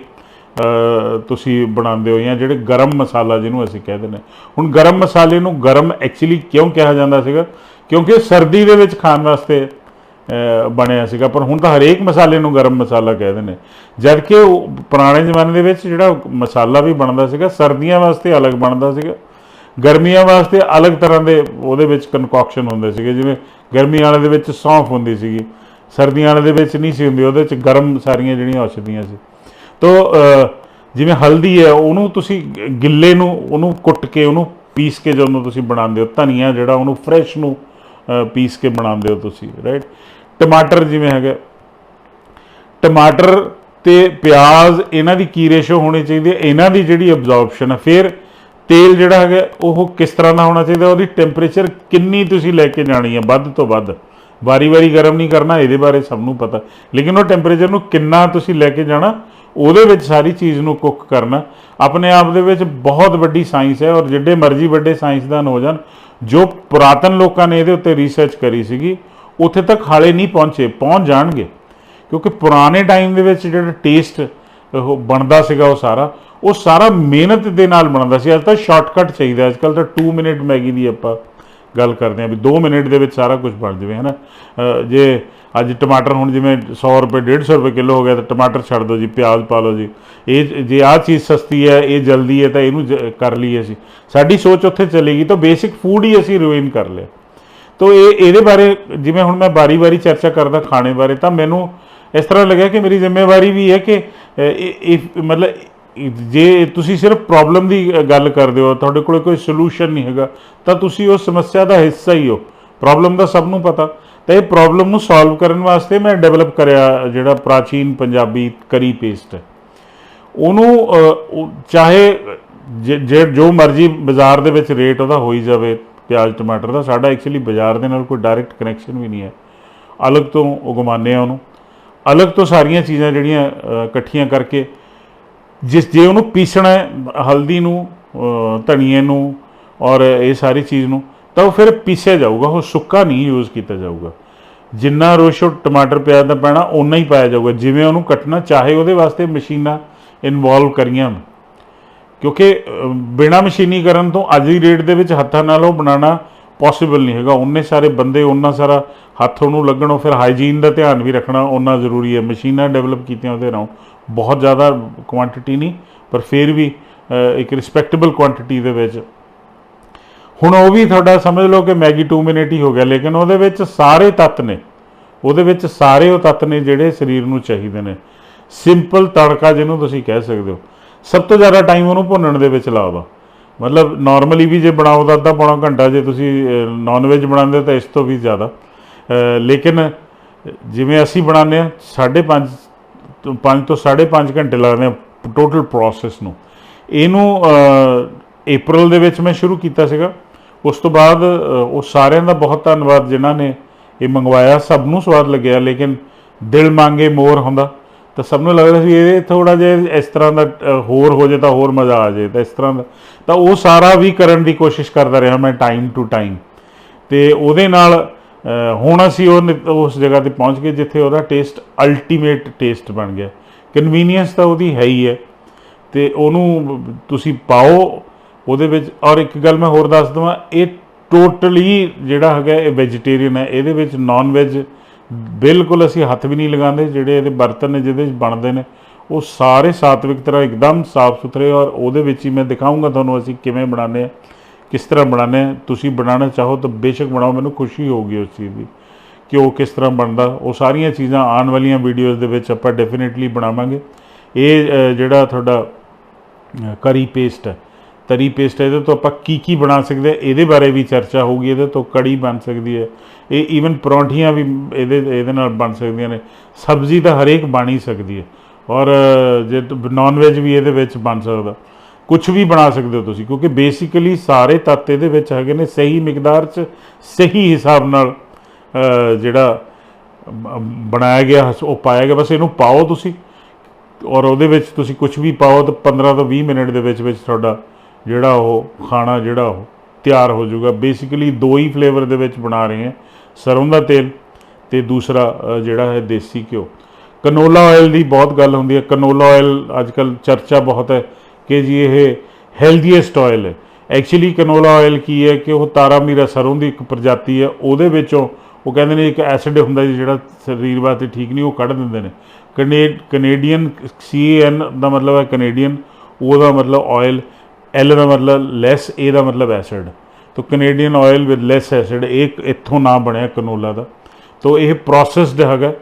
ਤੁਸੀਂ ਬਣਾਉਂਦੇ ਹੋ ਜਾਂ ਜਿਹੜੇ ਗਰਮ ਮਸਾਲਾ ਜਿਹਨੂੰ ਅਸੀਂ ਕਹਿੰਦੇ ਨੇ ਹੁਣ ਗਰਮ ਮਸਾਲੇ ਨੂੰ ਗਰਮ ਐਕਚੁਅਲੀ ਕਿਉਂ ਕਿਹਾ ਜਾਂਦਾ ਸੀਗਾ? ਕਿਉਂਕਿ ਸਰਦੀ ਦੇ ਵਿੱਚ ਖਾਣ ਵਾਸਤੇ ਬਣਿਆ ਸੀਗਾ। ਪਰ ਹੁਣ ਤਾਂ ਹਰੇਕ ਮਸਾਲੇ ਨੂੰ ਗਰਮ ਮਸਾਲਾ ਕਹਿੰਦੇ ਨੇ। ਜਦ ਕਿ ਉਹ ਪੁਰਾਣੇ ਜ਼ਮਾਨੇ ਦੇ ਵਿੱਚ ਜਿਹੜਾ ਮਸਾਲਾ ਵੀ ਬਣਦਾ ਸੀਗਾ, ਸਰਦੀਆਂ ਵਾਸਤੇ ਅਲੱਗ ਬਣਦਾ ਸੀਗਾ। ਗਰਮੀਆਂ ਵਾਸਤੇ ਅਲੱਗ ਤਰ੍ਹਾਂ ਦੇ ਉਹਦੇ ਵਿੱਚ ਕਨਕੌਕਸ਼ਨ ਹੁੰਦੇ ਸੀਗੇ। ਜਿਵੇਂ ਗਰਮੀ ਵਾਲੇ ਦੇ ਵਿੱਚ ਸੌਂਫ ਹੁੰਦੀ ਸੀਗੀ। ਸਰਦੀਆਂ ਵਾਲੇ ਦੇ ਵਿੱਚ ਨਹੀਂ ਸੀ ਹੁੰਦੀ। ਉਹਦੇ ਵਿੱਚ ਗਰਮ ਸਾਰੀਆਂ ਜਿਹੜੀਆਂ ਔਸ਼ਧੀਆਂ ਸੀ। ਤੋ ਜਿਵੇਂ ਹਲਦੀ ਹੈ, ਉਹਨੂੰ ਤੁਸੀਂ ਗਿੱਲੇ ਨੂੰ, ਉਹਨੂੰ ਕੁੱਟ ਕੇ, ਉਹਨੂੰ ਪੀਸ ਕੇ ਜਦੋਂ ਤੁਸੀਂ ਬਣਾਉਂਦੇ ਹੋ, ਧਨੀਆ ਜਿਹੜਾ, ਉਹਨੂੰ ਫਰੈਸ਼ ਨੂੰ ਪੀਸ ਕੇ ਬਣਾਉਂਦੇ ਹੋ ਤੁਸੀਂ ਰਾਈਟ ਟਮਾਟਰ ਜਿਵੇਂ ਹੈਗਾ। ਟਮਾਟਰ ਤੇ ਪਿਆਜ਼, ਇਹਨਾਂ ਦੀ ਕੀ ਰੇਸ਼ੋ ਹੋਣੀ ਚਾਹੀਦੀ ਹੈ? ਇਹਨਾਂ ਦੀ ਜਿਹੜੀ ਅਬਜ਼ੌਰਪਸ਼ਨ ਹੈ। ਫਿਰ ਤੇਲ ਜਿਹੜਾ ਹੈਗਾ, ਉਹ ਕਿਸ ਤਰ੍ਹਾਂ ਦਾ ਹੋਣਾ ਚਾਹੀਦਾ? ਉਹਦੀ ਟੈਂਪਰੇਚਰ ਕਿੰਨੀ ਤੁਸੀਂ ਲੈ ਕੇ ਜਾਣੀ ਹੈ? ਵੱਧ ਤੋਂ ਵੱਧ। ਵਾਰੀ-ਵਾਰੀ ਗਰਮ ਨਹੀਂ ਕਰਨਾ, ਇਹਦੇ ਬਾਰੇ ਸਭ ਨੂੰ ਪਤਾ। ਲੇਕਿਨ ਉਹ ਟੈਂਪਰੇਚਰ ਨੂੰ ਕਿੰਨਾ ਤੁਸੀਂ ਲੈ ਕੇ ਜਾਣਾ, ਉਹਦੇ ਵਿੱਚ ਸਾਰੀ ਚੀਜ਼ ਨੂੰ ਕੁੱਕ ਕਰਨਾ। ਆਪਣੇ ਆਪ ਦੇ ਵਿੱਚ ਬਹੁਤ ਵੱਡੀ ਸਾਇੰਸ ਹੈ ਔਰ ਜਿੱਡੇ ਮਰਜ਼ੀ ਵੱਡੇ ਸਾਇੰਸਦਾਨ ਹੋ ਜਾਣ ਜੋ ਪੁਰਾਤਨ ਲੋਕਾਂ ਨੇ ਇਹਦੇ ਉੱਤੇ ਰਿਸਰਚ ਕਰੀ ਸੀਗੀ ਉੱਥੇ ਤੱਕ ਹਾਲੇ ਨਹੀਂ ਪਹੁੰਚੇ, ਪਹੁੰਚ ਜਾਣਗੇ। ਕਿਉਂਕਿ ਪੁਰਾਣੇ ਟਾਈਮ ਦੇ ਵਿੱਚ ਜਿਹੜਾ ਟੇਸਟ ਉਹ ਬਣਦਾ ਸੀਗਾ ਉਹ ਸਾਰਾ ਉਹ ਸਾਰਾ ਮਿਹਨਤ ਦੇ ਨਾਲ ਬਣਦਾ ਸੀ। ਅੱਜ ਤਾਂ ਸ਼ਾਰਟਕਟ ਚਾਹੀਦਾ ਅੱਜ ਕੱਲ ਤਾਂ 2 ਮਿੰਟ ਮੈਗੀ ਦੀ ਆਪਾਂ ਗੱਲ ਕਰਦੇ ਹਾਂ ਵੀ 2 ਮਿੰਟ ਦੇ ਵਿੱਚ ਸਾਰਾ ਕੁਝ ਬਣ ਜਾਵੇ ਹੈ ਨਾ ਜੇ ਅੱਜ ਟਮਾਟਰ ਹੁਣ ਜਿਵੇਂ 100 ਰੁਪਏ 150 ਰੁਪਏ ਕਿਲੋ ਹੋ ਗਿਆ, ਤਾਂ ਟਮਾਟਰ ਛੱਡ ਦਿਓ ਜੀ, ਪਿਆਜ਼ ਪਾ ਲਓ ਜੀ। ਇਹ ਜੇ ਆਹ ਚੀਜ਼ ਸਸਤੀ ਹੈ, ਇਹ ਜਲਦੀ ਹੈ, ਤਾਂ ਇਹਨੂੰ ਜ- ਕਰ ਲਈਏ ਅਸੀਂ। ਸਾਡੀ ਸੋਚ ਉੱਥੇ ਚਲੇਗੀ ਤਾਂ ਬੇਸਿਕ ਫੂਡ ਹੀ ਅਸੀਂ ਰੂਇਨ ਕਰ ਲਿਆ। ਤੋ ਇਹ ਇਹਦੇ ਬਾਰੇ ਜਿਵੇਂ ਹੁਣ ਮੈਂ ਬਾਰੀ-ਬਾਰੀ ਚਰਚਾ ਕਰਦਾ ਖਾਣੇ ਬਾਰੇ, ਤਾਂ ਮੈਨੂੰ ਇਸ ਤਰ੍ਹਾਂ ਲੱਗਿਆ ਕਿ ਮੇਰੀ ਜ਼ਿੰਮੇਵਾਰੀ ਵੀ ਹੈ ਕਿ ਇਹ ਮਤਲਬ ਜੇ ਤੁਸੀਂ ਸਿਰਫ ਪ੍ਰੋਬਲਮ ਦੀ ਗੱਲ ਕਰਦੇ ਹੋ, ਤੁਹਾਡੇ ਕੋਲ ਕੋਈ ਸੋਲੂਸ਼ਨ ਨਹੀਂ ਹੈਗਾ, ਤਾਂ ਤੁਸੀਂ ਉਸ ਸਮੱਸਿਆ ਦਾ ਹਿੱਸਾ ਹੀ ਹੋ। ਪ੍ਰੋਬਲਮ ਦਾ ਸਭ ਨੂੰ ਪਤਾ। ਤਾਂ ਇਹ ਪ੍ਰੋਬਲਮ ਨੂੰ ਸੋਲਵ ਕਰਨ ਵਾਸਤੇ ਮੈਂ ਡਿਵੈਲਪ ਕਰਿਆ ਜਿਹੜਾ ਪ੍ਰਾਚੀਨ ਪੰਜਾਬੀ ਕਰੀ ਪੇਸਟ ਹੈ। ਉਹਨੂੰ ਚਾਹੇ, ਜੇ- ਜੇ ਜੋ ਮਰਜ਼ੀ ਬਾਜ਼ਾਰ ਦੇ ਵਿੱਚ ਰੇਟ ਉਹਦਾ ਹੋਈ ਜਾਵੇ ਪਿਆਜ਼, ਟਮਾਟਰ ਦਾ ਸਾਡਾ ਐਕਚੁਅਲੀ ਬਾਜ਼ਾਰ ਦੇ ਨਾਲ ਕੋਈ ਡਾਇਰੈਕਟ ਕਨੈਕਸ਼ਨ ਵੀ ਨਹੀਂ ਹੈ। ਅਲੱਗ ਤੋਂ ਉਗਮਾਉਂਦੇ ਆ ਉਹਨੂੰ। ਅਲੱਗ ਤੋਂ ਸਾਰੀਆਂ ਚੀਜ਼ਾਂ ਜਿਹੜੀਆਂ ਇਕੱਠੀਆਂ ਕਰਕੇ ਜਿਸ, ਜੇ ਉਹਨੂੰ ਪੀਸਣਾ ਹੈ, ਹਲਦੀ ਨੂੰ ਧਨੀਏ ਨੂੰ ਔਰ ਇਹ ਸਾਰੀ ਚੀਜ਼ ਨੂੰ, ਤਾਂ ਉਹ ਫਿਰ ਪੀਸਿਆ ਜਾਊਗਾ, ਉਹ ਸੁੱਕਾ ਨਹੀਂ ਯੂਜ਼ ਕੀਤਾ ਜਾਊਗਾ। ਜਿੰਨਾ ਰੋਸ਼ੋ ਟਮਾਟਰ, ਪਿਆਜ਼ ਦਾ ਪੈਣਾ ਉਨਾ ਹੀ ਪਾਇਆ ਜਾਊਗਾ। ਜਿਵੇਂ ਉਹਨੂੰ ਕੱਟਣਾ ਚਾਹੇ ਉਹਦੇ ਵਾਸਤੇ ਮਸ਼ੀਨਾਂ ਇਨਵੋਲਵ ਕਰੀਆਂ। ਕਿਉਂਕਿ ਅ, ਬਿਨਾਂ ਮਸ਼ੀਨੀਕਰਨ ਤੋਂ ਅੱਜ ਦੀ ਰੇਟ ਦੇ ਵਿੱਚ ਹੱਥਾਂ ਨਾਲ ਉਹ ਬਣਾਉਣਾ ਪੋਸੀਬਲ ਨਹੀਂ ਹੈਗਾ। ਉਹਨੇ ਸਾਰੇ ਬੰਦੇ ਉਹਨਾਂ ਸਾਰਾ ਹੱਥ ਉਹਨੂੰ ਲੱਗਣੋਂ ਫਿਰ ਹਾਈਜੀਨ ਦਾ ਧਿਆਨ ਵੀ ਰੱਖਣਾ ਉਹਨਾਂ ਜ਼ਰੂਰੀ ਹੈ। ਮਸ਼ੀਨਾਂ ਡਿਵੈਲਪ ਕੀਤੀਆਂ ਉਹਦੇ ਨਾਲ। ਬਹੁਤ ਜ਼ਿਆਦਾ ਕੁਆਂਟੀਟੀ ਨਹੀਂ ਪਰ ਫਿਰ ਵੀ ਇੱਕ ਰਿਸਪੈਕਟੇਬਲ ਕੁਆਂਟੀਟੀ ਦੇ ਵਿੱਚ। ਹੁਣ ਉਹ ਵੀ ਤੁਹਾਡਾ ਸਮਝ ਲਓ ਕਿ ਮੈਗੀ 2 ਮਿੰਟ ਹੀ ਹੋ ਗਿਆ ਲੇਕਿਨ ਉਹਦੇ ਵਿੱਚ ਸਾਰੇ ਤੱਤ ਨੇ। ਉਹਦੇ ਵਿੱਚ ਸਾਰੇ ਉਹ ਤੱਤ ਨੇ ਜਿਹੜੇ ਸਰੀਰ ਨੂੰ ਚਾਹੀਦੇ ਨੇ। ਸਿੰਪਲ ਤੜਕਾ ਜਿਹਨੂੰ ਤੁਸੀਂ ਕਹਿ ਸਕਦੇ ਹੋ। ਸਭ ਤੋਂ ਜ਼ਿਆਦਾ ਟਾਈਮ ਉਹਨੂੰ ਭੁੰਨਣ ਦੇ ਵਿੱਚ ਲਾਓ ਮਤਲਬ ਨਾਰਮਲੀ ਵੀ ਜੇ ਬਣਾਓ ਤਾਂ ਅੱਧਾ ਪੌਣਾ ਘੰਟਾ, ਜੇ ਤੁਸੀਂ ਨਾਨ ਵੈਜ ਬਣਾਉਂਦੇ ਹੋ ਤਾਂ ਇਸ ਤੋਂ ਵੀ ਜ਼ਿਆਦਾ। ਲੇਕਿਨ ਜਿਵੇਂ ਅਸੀਂ ਬਣਾਉਂਦੇ ਆ 5.5 ਤੋਂ 5 ਤੋਂ 5.5 ਘੰਟੇ ਲੱਗਦੇ ਆ ਟੋਟਲ ਪ੍ਰੋਸੈਸ ਨੂੰ। ਇਹਨੂੰ ਅਪ੍ਰੈਲ ਦੇ ਵਿੱਚ ਮੈਂ ਸ਼ੁਰੂ ਕੀਤਾ ਸੀਗਾ। ਉਸ ਤੋਂ ਬਾਅਦ ਉਹ ਸਾਰਿਆਂ ਦਾ ਬਹੁਤ ਧੰਨਵਾਦ ਜਿਨ੍ਹਾਂ ਨੇ ਇਹ ਮੰਗਵਾਇਆ। ਸਭ ਨੂੰ ਸਵਾਦ ਲੱਗਿਆ, ਲੇਕਿਨ ਦਿਲ ਮੰਗੇ ਮੋਰ ਹੁੰਦਾ। ਤਾਂ ਸਭ ਨੂੰ ਲੱਗਦਾ ਸੀ ਇਹ ਥੋੜਾ ਜਿਹਾ ਇਸ ਤਰ੍ਹਾਂ ਦਾ ਹੋਰ ਹੋ ਜੇ ਤਾਂ ਹੋਰ ਮਜ਼ਾ ਆ ਜੇ, ਤਾਂ ਇਸ ਤਰ੍ਹਾਂ ਦਾ। ਤਾਂ ਉਹ ਸਾਰਾ ਵੀ ਕਰਨ ਦੀ ਕੋਸ਼ਿਸ਼ ਕਰਦਾ ਰਿਹਾ ਮੈਂ ਟਾਈਮ ਟੂ ਟਾਈਮ ਤੇ ਉਹਦੇ ਨਾਲ ਹੁਣ ਅਸੀਂ ਉਹ ਨ- ਉਸ ਜਗ੍ਹਾ ਤੇ ਪਹੁੰਚ ਗਏ ਜਿੱਥੇ ਉਹਦਾ ਟੇਸਟ ਅਲਟੀਮੇਟ ਟੇਸਟ ਬਣ ਗਿਆ। ਕਨਵੀਨੀਅੰਸ ਤਾਂ ਉਹਦੀ ਹੈ ਹੀ ਹੈ। ਤੇ ਉਹਨੂੰ ਤੁਸੀਂ ਪਾਓ, ਉਹਦੇ ਵਿੱਚ, ਔਰ ਇੱਕ ਗੱਲ ਮੈਂ ਹੋਰ ਦੱਸ ਦਵਾਂ, ਇਹ ਟੋਟਲੀ ਜਿਹੜਾ ਹੈਗਾ ਇਹ ਵੈਜੀਟੇਰੀਅਨ ਹੈ, ਇਹਦੇ ਵਿੱਚ ਨਾਨ ਵੈਜ ਬਿਲਕੁਲ ਅਸੀਂ ਹੱਥ ਵੀ ਨਹੀਂ ਲਗਾਉਂਦੇ, ਜਿਹੜੇ ਇਹਦੇ ਬਰਤਨ ਨੇ, ਜਿਹਦੇ ਵਿੱਚ ਬਣਦੇ ਨੇ, ਉਹ ਸਾਰੇ ਸਾਤਵਿਕ ਤਰ੍ਹਾਂ ਇੱਕਦਮ ਸਾਫ਼ ਸੁਥਰੇ ਔਰ ਉਹਦੇ ਵਿੱਚ ਹੀ ਮੈਂ ਦਿਖਾਉਂਗਾ ਤੁਹਾਨੂੰ ਅਸੀਂ ਕਿਵੇਂ ਬਣਾਉਂਦੇ ਆ ਕਿਸ ਤਰ੍ਹਾਂ ਬਣਾਉਂਦੇ ਆ ਤੁਸੀਂ ਬਣਾਉਣਾ ਚਾਹੋ ਤਾਂ ਬੇਸ਼ੱਕ ਬਣਾਓ, ਮੈਨੂੰ ਖੁਸ਼ੀ ਹੋਊਗੀ ਉਸ ਚੀਜ਼ ਦੀ ਕਿ ਉਹ ਕਿਸ ਤਰ੍ਹਾਂ ਬਣਦਾ। ਉਹ ਸਾਰੀਆਂ ਚੀਜ਼ਾਂ ਆਉਣ ਵਾਲੀਆਂ ਵੀਡੀਓਜ਼ ਦੇ ਵਿੱਚ ਆਪਾਂ ਡੈਫੀਨਿਟਲੀ ਬਣਾਵਾਂਗੇ। ਇਹ ਜਿਹੜਾ ਤੁਹਾਡਾ ਕਰੀ ਪੇਸਟ ਹੈ ਤਰੀ ਪੇਸਟ ਇਹਦੇ ਤੋਂ ਆਪਾਂ ਕੀ ਕੀ ਬਣਾ ਸਕਦੇ ਹਾਂ, ਇਹਦੇ ਬਾਰੇ ਵੀ ਚਰਚਾ ਹੋਊਗੀ, ਇਹਦੇ ਤੋਂ ਕੜੀ ਬਣ ਸਕਦੀ ਹੈ। ਇਹ ਈਵਨ ਪਰੌਂਠੀਆਂ ਵੀ ਇਹਦੇ ਇਹਦੇ ਨਾਲ ਬਣ ਸਕਦੀਆਂ ਨੇ। ਸਬਜ਼ੀ ਤਾਂ ਹਰੇਕ ਬਣ ਹੀ ਸਕਦੀ ਹੈ। ਔਰ ਜੇ ਨਾਨ ਵੈਜ ਵੀ ਇਹਦੇ ਵਿੱਚ ਬਣ ਸਕਦਾ। ਕੁਝ ਵੀ ਬਣਾ ਸਕਦੇ ਹੋ ਤੁਸੀਂ, ਕਿਉਂਕਿ ਬੇਸਿਕਲੀ ਸਾਰੇ ਤੱਤ ਇਹਦੇ ਵਿੱਚ ਹੈਗੇ ਨੇ ਸਹੀ ਮਿਕਦਾਰ 'ਚ, ਸਹੀ ਹਿਸਾਬ ਨਾਲ ਜਿਹੜਾ ਬਣਾਇਆ ਗਿਆ, ਉਹ ਪਾਇਆ ਗਿਆ। ਬਸ ਇਹਨੂੰ ਪਾਓ ਤੁਸੀਂ। ਔਰ ਉਹਦੇ ਵਿੱਚ ਤੁਸੀਂ ਕੁਝ ਵੀ ਪਾਓ ਤਾਂ 15 ਤੋਂ 20 ਮਿੰਟ ਦੇ ਵਿੱਚ ਵਿੱਚ ਤੁਹਾਡਾ ਜਿਹੜਾ ਉਹ ਖਾਣਾ ਜਿਹੜਾ ਉਹ ਤਿਆਰ ਹੋ ਜਾਊਗਾ। ਬੇਸਿਕਲੀ ਦੋ ਹੀ ਫਲੇਵਰ ਦੇ ਵਿੱਚ ਬਣਾ ਰਹੇ ਹਾਂ। ਸਰੋਂ ਦਾ ਤੇਲ ਤੇ ਦੂਸਰਾ ਜਿਹੜਾ ਹੈ ਦੇਸੀ ਘਿਓ। ਕਨੋਲਾ ਆਇਲ ਦੀ ਬਹੁਤ ਗੱਲ ਹੁੰਦੀ ਹੈ। ਕਨੋਲਾ ਆਇਲ ਅੱਜਕੱਲ ਚਰਚਾ ਬਹੁਤ ਹੈ ਕਿ ਜੀ ਇਹ ਹੈਲਦੀਐਸਟ ਆਇਲ ਹੈ। ਐਕਚੁਅਲੀ ਕਨੋਲਾ ਆਇਲ ਕੀ ਹੈ ਕਿ ਉਹ ਤਾਰਾ ਮੀਰਾ ਸਰੋਂ ਦੀ ਇੱਕ ਪ੍ਰਜਾਤੀ ਹੈ। ਉਹਦੇ ਵਿੱਚੋਂ ਉਹ ਕਹਿੰਦੇ ਨੇ ਇੱਕ ਐਸਿਡ ਹੁੰਦਾ ਜੀ ਜਿਹੜਾ ਸਰੀਰ ਵਾਸਤੇ ਠੀਕ ਨਹੀਂ, ਉਹ ਕੱਢ ਦਿੰਦੇ ਨੇ। ਕਨੇ ਕੈਨੇਡੀਅਨ ਸੀਐਨ ਦਾ ਮਤਲਬ ਹੈ ਕੈਨੇਡੀਅਨ ਉਹਦਾ ਮਤਲਬ ਆਇਲ ਐਲ ਦਾ ਮਤਲਬ ਲੈਸ ਏ ਦਾ ਮਤਲਬ ਐਸਿਡ ਤੋ Canadian oil with less acid ਇਹ ਇੱਥੋਂ ਨਾ ਬਣਿਆ ਕਨੋਲਾ ਦਾ। ਤੋ ਇਹ ਪ੍ਰੋਸੈਸਡ ਹੈਗਾ।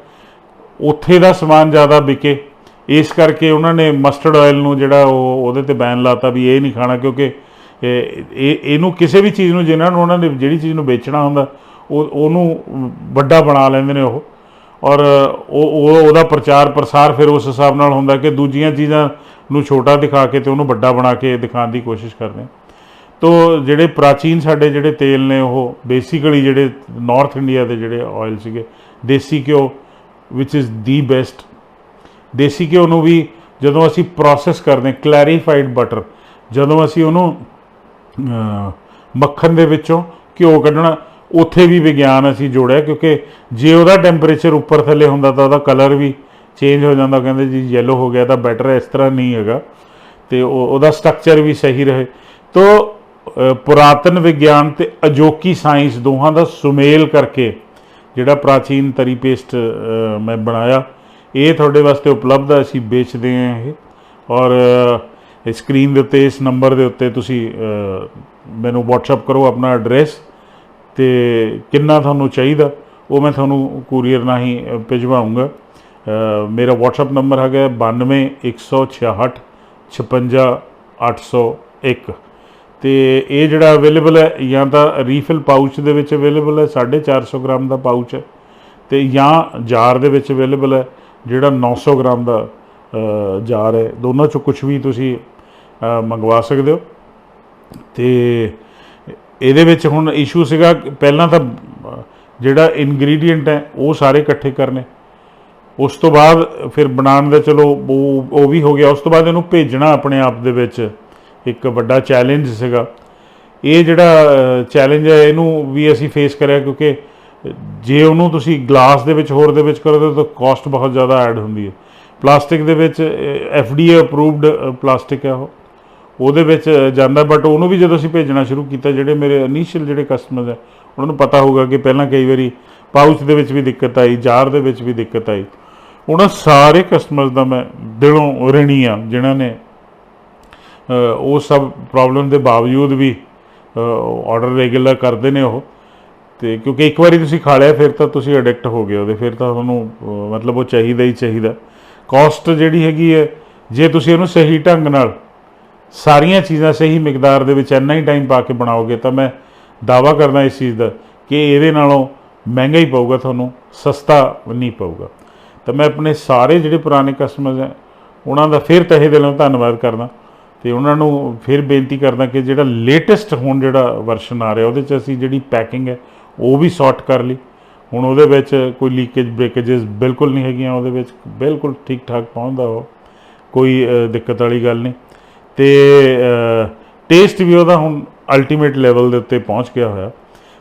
ਉੱਥੇ ਦਾ ਸਮਾਨ ਜ਼ਿਆਦਾ ਵਿਕੇ। ਇਸ ਕਰਕੇ ਉਹਨਾਂ ਨੇ ਮਸਟਰਡ ਆਇਲ ਨੂੰ ਜਿਹੜਾ ਉਹ ਉਹਦੇ ਤੇ ਬੈਨ ਲਾਤਾ ਵੀ ਇਹ ਨਹੀਂ ਖਾਣਾ ਕਿਉਂਕਿ ਇਹ, ਇਹਨੂੰ ਕਿਸੇ ਵੀ ਚੀਜ਼ ਨੂੰ, ਜਿਹਨਾਂ ਨੂੰ ਉਹਨਾਂ ਨੇ ਜਿਹੜੀ ਚੀਜ਼ ਨੂੰ ਵੇਚਣਾ ਹੁੰਦਾ, ਉਹ, ਉਹਨੂੰ ਵੱਡਾ ਬਣਾ ਲੈਂਦੇ ਨੇ ਉਹ। ਔਰ ਉਹ ਉਹਦਾ ਪ੍ਰਚਾਰ ਪ੍ਰਸਾਰ ਫਿਰ ਉਸ ਹਿਸਾਬ ਨਾਲ ਹੁੰਦਾ ਕਿ ਦੂਜੀਆਂ ਚੀਜ਼ਾਂ ਨੂੰ ਛੋਟਾ ਦਿਖਾ ਕੇ ਤੇ ਉਹਨੂੰ ਵੱਡਾ ਬਣਾ ਕੇ ਦਿਖਾਉਣ ਦੀ ਕੋਸ਼ਿਸ਼ ਕਰਦੇ ਤੋ ਜਿਹੜੇ ਪ੍ਰਾਚੀਨ ਸਾਡੇ ਜਿਹੜੇ ਤੇਲ ਨੇ ਉਹ ਬੇਸਿਕਲੀ ਜਿਹੜੇ ਨਾਰਥ ਇੰਡੀਆ ਦੇ ਜਿਹੜੇ ਆਇਲ ਸੀਗੇ, ਦੇਸੀ ਘਿਓ ਵਿਚ ਇਜ਼ ਦੀ ਬੈਸਟ ਦੇਸੀ ਘਿਓ ਨੂੰ ਵੀ ਜਦੋਂ ਅਸੀਂ ਪ੍ਰੋਸੈਸ ਕਰਦੇ ਕਲੈਰੀਫਾਈਡ ਬਟਰ ਜਦੋਂ ਅਸੀਂ ਉਹਨੂੰ ਮੱਖਣ ਦੇ ਵਿੱਚੋਂ ਘਿਓ ਕੱਢਣਾ ਉੱਥੇ ਵੀ ਵਿਗਿਆਨ ਅਸੀਂ ਜੋੜਿਆ, ਕਿਉਂਕਿ ਜੇ ਉਹਦਾ ਟੈਂਪਰੇਚਰ ਉੱਪਰ ਥੱਲੇ ਹੁੰਦਾ ਤਾਂ ਉਹਦਾ ਕਲਰ ਵੀ ਚੇਂਜ ਹੋ ਜਾਂਦਾ। ਕਹਿੰਦੇ ਜੀ ਯੈਲੋ ਹੋ ਗਿਆ ਤਾਂ ਬੈਟਰ ਇਸ ਤਰ੍ਹਾਂ ਨਹੀਂ ਹੈਗਾ। ਤੇ ਉਹਦਾ ਸਟਰਕਚਰ ਵੀ ਸਹੀ ਰਹੇ। ਤੋ ਪੁਰਾਤਨ ਵਿਗਿਆਨ ਤੇ ਅਜੋਕੀ ਸਾਇੰਸ ਦੋਹਾਂ ਦਾ ਸੁਮੇਲ ਕਰਕੇ ਜਿਹੜਾ ਪ੍ਰਾਚੀਨ ਤਰੀ ਪੇਸਟ ਮੈਂ ਬਣਾਇਆ, ਇਹ ਤੁਹਾਡੇ ਵਾਸਤੇ ਉਪਲਬਧ ਹੈ, ਅਸੀਂ ਵੇਚਦੇ ਹਾਂ ਇਹ। ਔਰ ਸਕਰੀਨ ਦੇ ਉੱਤੇ, ਇਸ ਨੰਬਰ ਦੇ ਉੱਤੇ ਤੁਸੀਂ ਮੈਨੂੰ WhatsApp ਕਰੋ ਆਪਣਾ ਐਡਰੈਸ ਤੇ ਕਿੰਨਾ ਤੁਹਾਨੂੰ ਚਾਹੀਦਾ ਉਹ ਮੈਂ ਤੁਹਾਨੂੰ ਕੂਰੀਅਰ ਰਾਹੀਂ ਅ, ਭਿਜਵਾਉਂਗਾ। ਮੇਰਾ WhatsApp ਨੰਬਰ ਹੈਗਾ 92166 56801 ਤੇ ਇਹ ਜਿਹੜਾ ਅਵੇਲੇਬਲ ਹੈ ਜਾਂ ਤਾਂ ਰੀਫਿਲ ਪਾਊਚ ਦੇ ਵਿੱਚ ਅਵੇਲੇਬਲ ਹੈ 450 ਗ੍ਰਾਮ ਦਾ ਪਾਊਚ ਹੈ ਤੇ ਜਾਂ ਜਾਰ ਦੇ ਵਿੱਚ ਅਵੇਲੇਬਲ ਹੈ ਜਿਹੜਾ 900 ਗ੍ਰਾਮ ਦਾ ਜਾਰ ਹੈ। ਦੋਨਾਂ ਚੋਂ ਕੁਝ ਵੀ ਤੁਸੀਂ ਮੰਗਵਾ ਸਕਦੇ ਹੋ। ਤੇ ਇਹਦੇ ਵਿੱਚ ਹੁਣ ਇਸ਼ੂ ਸੀਗਾ, ਪਹਿਲਾਂ ਤਾਂ ਜਿਹੜਾ ਇਨਗਰੀਡੀਅੰਟ ਹੈ, ਉਹ ਸਾਰੇ ਇਕੱਠੇ ਕਰਨੇ। ਉਸ ਤੋਂ ਬਾਅਦ ਫਿਰ ਬਣਾਉਣ ਦਾ ਚਲੋ, ਉਹ ਉਹ ਵੀ ਹੋ ਗਿਆ। ਉਸ ਤੋਂ ਬਾਅਦ ਇਹਨੂੰ ਭੇਜਣਾ ਆਪਣੇ ਆਪ ਦੇ ਵਿੱਚ ਇੱਕ ਵੱਡਾ ਚੈਲੰਜ ਸੀਗਾ। ਇਹ ਜਿਹੜਾ ਚੈਲੰਜ ਹੈ, ਇਹਨੂੰ ਵੀ ਅਸੀਂ ਫੇਸ ਕਰਿਆ ਕਿਉਂਕਿ ਜੇ ਉਹਨੂੰ ਤੁਸੀਂ ਗਲਾਸ ਦੇ ਵਿੱਚ, ਹੋਰ ਦੇ ਵਿੱਚ ਕਰੋਗੇ ਤਾਂ ਕਾਸਟ ਬਹੁਤ ਜ਼ਿਆਦਾ ਐਡ ਹੁੰਦੀ ਹੈ। ਪਲਾਸਟਿਕ ਦੇ ਵਿੱਚ ਏ ਅਪਰੂਵਡ ਪਲਾਸਟਿਕ ਹੈ ਉਹ। ਉਹਦੇ ਵਿੱਚ ਜਾਂਦਾ ਬਟ ਉਹਨੂੰ ਵੀ ਜਦੋਂ ਅਸੀਂ ਭੇਜਣਾ ਸ਼ੁਰੂ ਕੀਤਾ, ਜਿਹੜੇ ਮੇਰੇ ਇਨੀਸ਼ੀਅਲ ਜਿਹੜੇ ਕਸਟਮਰਸ ਹੈ, ਉਹਨਾਂ ਨੂੰ ਪਤਾ ਹੋਊਗਾ ਕਿ ਪਹਿਲਾਂ ਕਈ ਵਾਰੀ ਪਾਊਚ ਦੇ ਵਿੱਚ ਵੀ ਦਿੱਕਤ ਆਈ ਜਾਰ ਦੇ ਵਿੱਚ ਵੀ ਦਿੱਕਤ ਆਈ। ਉਹਨਾਂ ਸਾਰੇ ਕਸਟਮਰਸ ਦਾ ਮੈਂ ਦਿਲੋਂ ਰਿਣੀ ਆ ਜਿਨ੍ਹਾਂ ਨੇ ਉਹ ਸਭ ਪ੍ਰੋਬਲਮ ਦੇ ਬਾਵਜੂਦ ਵੀ ਆਰਡਰ ਰੈਗੂਲਰ ਕਰਦੇ ਨੇ ਉਹ। ਤੇ ਕਿਉਂਕਿ ਇੱਕ ਵਾਰੀ ਤੁਸੀਂ ਖਾ ਲਿਆ, ਫਿਰ ਤਾਂ ਤੁਸੀਂ ਐਡਿਕਟ ਹੋ ਗਏ ਉਹਦੇ, ਫਿਰ ਤਾਂ ਤੁਹਾਨੂੰ ਮਤਲਬ ਉਹ ਚਾਹੀਦਾ ਹੀ ਚਾਹੀਦਾ। ਕਾਸਟ ਜਿਹੜੀ ਹੈਗੀ ਹੈ, ਜੇ ਤੁਸੀਂ ਉਹਨੂੰ ਸਹੀ ਢੰਗ ਨਾਲ ਸਾਰੀਆਂ ਚੀਜ਼ਾਂ ਸਹੀ ਮਿਕਦਾਰ ਦੇ ਵਿੱਚ ਇੰਨਾ ਹੀ ਟਾਈਮ ਪਾ ਕੇ ਬਣਾਓਗੇ ਤਾਂ ਮੈਂ ਦਾਵਾ ਕਰਦਾ ਇਸ ਚੀਜ਼ ਦਾ ਕਿ ਇਹਦੇ ਨਾਲੋਂ ਮਹਿੰਗਾ ਹੀ ਪਊਗਾ ਤੁਹਾਨੂੰ, ਸਸਤਾ ਨਹੀਂ ਪਊਗਾ। ਤਾਂ ਮੈਂ ਆਪਣੇ ਸਾਰੇ ਜਿਹੜੇ ਪੁਰਾਣੇ ਕਸਟਮਰਸ ਹੈ, ਉਹਨਾਂ ਦਾ ਫਿਰ ਤਹਿ ਦਿਲੋਂ ਧੰਨਵਾਦ ਕਰਦਾ ਤੇ ਉਹਨਾਂ ਨੂੰ ਫਿਰ ਬੇਨਤੀ ਕਰਦਾ ਕਿ ਜਿਹੜਾ ਲੇਟੈਸਟ ਹੁਣ ਜਿਹੜਾ ਵਰਸ਼ਨ ਆ ਰਿਹਾ, ਉਹਦੇ 'ਚ ਅਸੀਂ ਜਿਹੜੀ ਪੈਕਿੰਗ ਹੈ, ਉਹ ਵੀ ਸੌਰਟ ਕਰ ਲਈ। ਹੁਣ ਉਹਦੇ ਵਿੱਚ ਕੋਈ ਲੀਕੇਜ ਬ੍ਰੇਕੇजेस ਬਿਲਕੁਲ ਨਹੀਂ ਹੈਗੀਆਂ, ਉਹਦੇ ਵਿੱਚ ਬਿਲਕੁਲ ਠੀਕ ਠਾਕ ਪਹੁੰਚਦਾ ਉਹ, ਕੋਈ ਦਿੱਕਤ ਵਾਲੀ ਗੱਲ ਨਹੀਂ। ਤੇ ਟੇਸਟ ਵੀ ਉਹਦਾ ਹੁਣ ਅਲਟੀਮੇਟ ਲੈਵਲ ਦੇ ਉੱਤੇ ਪਹੁੰਚ ਗਿਆ ਹੋਇਆ।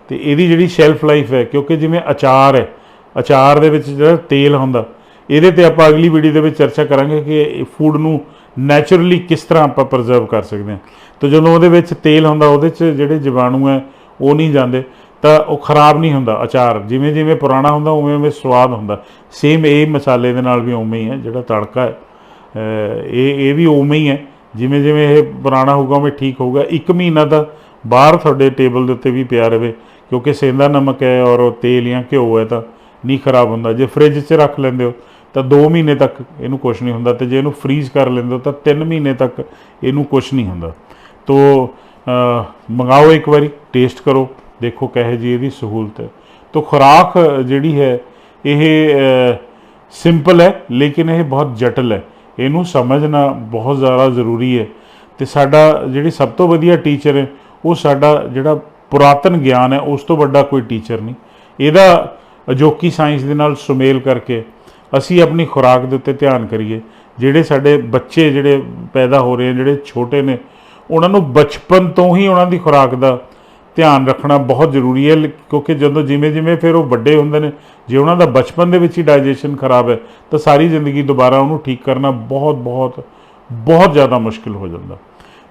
ਤੇ ਇਹਦੀ ਜਿਹੜੀ ਸ਼ੈਲਫ ਲਾਈਫ ਹੈ, ਕਿਉਂਕਿ ਜਿਵੇਂ ਅਚਾਰ ਹੈ, ਅਚਾਰ ਦੇ ਵਿੱਚ ਜਿਹੜਾ ਤੇਲ ਹੁੰਦਾ, ਇਹਦੇ ਤੇ ਆਪਾਂ ਅਗਲੀ ਵੀਡੀਓ ਦੇ ਵਿੱਚ ਚਰਚਾ ਕਰਾਂਗੇ ਕਿ ਫੂਡ ਨੂੰ ਨੇਚਰਲੀ ਕਿਸ ਤਰ੍ਹਾਂ ਆਪਾਂ ਪ੍ਰੀਜ਼ਰਵ ਕਰ ਸਕਦੇ ਹਾਂ। ਤਾਂ ਜਦੋਂ ਉਹਦੇ ਵਿੱਚ ਤੇਲ ਹੁੰਦਾ, ਉਹਦੇ 'ਚ ਜਿਹੜੇ ਜੀਵਾਣੂ ਹੈ, ਉਹ ਨਹੀਂ ਜਾਂਦੇ, ਤਾਂ ਉਹ ਖਰਾਬ ਨਹੀਂ ਹੁੰਦਾ ਅਚਾਰ। ਜਿਵੇਂ ਜਿਵੇਂ ਪੁਰਾਣਾ ਹੁੰਦਾ, ਉਵੇਂ ਉਵੇਂ ਸਵਾਦ ਹੁੰਦਾ। ਸੇਮ ਇਹ ਮਸਾਲੇ ਦੇ ਨਾਲ ਵੀ ਉਵੇਂ ਹੀ ਹੈ, ਜਿਹੜਾ ਤੜਕਾ ਹੈ ਇਹ ਇਹ ਵੀ ਉਵੇਂ ਹੀ ਹੈ। ਜਿਵੇਂ ਜਿਵੇਂ ਇਹ ਪੁਰਾਣਾ ਹੋਊਗਾ ਉਵੇਂ ਠੀਕ ਹੋਊਗਾ। ਇੱਕ ਮਹੀਨਾ ਤਾਂ ਬਾਹਰ ਤੁਹਾਡੇ ਟੇਬਲ ਦੇ ਉੱਤੇ ਵੀ ਪਿਆ ਰਵੇ, ਕਿਉਂਕਿ ਸੇਂਦਾ ਨਮਕ ਹੈ ਔਰ ਉਹ ਤੇਲ ਜਾਂ ਘਿਓ ਹੈ ਤਾਂ ਨਹੀਂ ਖਰਾਬ ਹੁੰਦਾ। ਜੇ ਫ੍ਰਿਜ 'ਚ ਰੱਖ ਲੈਂਦੇ ਹੋ ਤਾਂ 2 ਮਹੀਨੇ ਤੱਕ ਇਹਨੂੰ ਕੁਝ ਨਹੀਂ ਹੁੰਦਾ ਤੇ ਜੇ ਇਹਨੂੰ ਫ੍ਰੀਜ਼ ਕਰ ਲੈਂਦੇ ਹੋ ਤਾਂ 3 ਮਹੀਨੇ ਤੱਕ ਇਹਨੂੰ ਕੁਝ ਨਹੀਂ ਹੁੰਦਾ। ਤੋ ਮੰਗਾਓ ਇੱਕ ਵਾਰੀ, ਟੇਸਟ ਕਰੋ, ਦੇਖੋ ਕਹੇ ਜੀ ਇਹਦੀ ਸਹੂਲਤ ਹੈ। ਤੋ, ਖੁਰਾਕ ਜਿਹੜੀ ਹੈ, ਇਹ ਸਿੰਪਲ ਹੈ, ਲੇਕਿਨ ਇਹ ਬਹੁਤ ਜਟਲ ਹੈ। ਇਹਨੂੰ ਸਮਝਣਾ ਬਹੁਤ ਜ਼ਿਆਦਾ ਜ਼ਰੂਰੀ ਹੈ। ਤੇ ਸਾਡਾ ਜਿਹੜੀ ਸਭ ਤੋਂ ਵਧੀਆ ਟੀਚਰ ਹੈ, ਉਹ ਸਾਡਾ ਜਿਹੜਾ ਪੁਰਾਤਨ ਗਿਆਨ ਹੈ, ਉਸ ਤੋਂ ਵੱਡਾ ਕੋਈ ਟੀਚਰ ਨਹੀਂ। ਇਹਦਾ ਅਜੋਕੀ ਸਾਇੰਸ ਦੇ ਨਾਲ ਸੁਮੇਲ ਕਰਕੇ ਅਸੀਂ ਆਪਣੀ ਖੁਰਾਕ ਦੇ ਉੱਤੇ ਧਿਆਨ ਕਰੀਏ। ਜਿਹੜੇ ਸਾਡੇ ਬੱਚੇ ਜਿਹੜੇ ਪੈਦਾ ਹੋ ਰਹੇ ਨੇ, ਜਿਹੜੇ ਛੋਟੇ ਨੇ, ਉਹਨਾਂ ਨੂੰ ਬਚਪਨ ਤੋਂ ਹੀ ਉਹਨਾਂ ਦੀ ਖੁਰਾਕ ਦਾ ਧਿਆਨ ਰੱਖਣਾ ਬਹੁਤ ਜ਼ਰੂਰੀ ਹੈ ਲ- ਕਿਉਂਕਿ ਜਦੋਂ ਜਿਵੇਂ ਜਿਵੇਂ ਫਿਰ ਉਹ ਵੱਡੇ ਹੁੰਦੇ ਨੇ, ਜੇ ਉਹਨਾਂ ਦਾ ਬਚਪਨ ਦੇ ਵਿੱਚ ਹੀ ਡਾਈਜੈਸ਼ਨ ਖਰਾਬ ਹੈ, ਤਾਂ ਸਾਰੀ ਜ਼ਿੰਦਗੀ ਦੁਬਾਰਾ ਉਹਨੂੰ ਠੀਕ ਕਰਨਾ ਬਹੁਤ ਬਹੁਤ ਬਹੁਤ ਜ਼ਿਆਦਾ ਮੁਸ਼ਕਿਲ ਹੋ ਜਾਂਦਾ।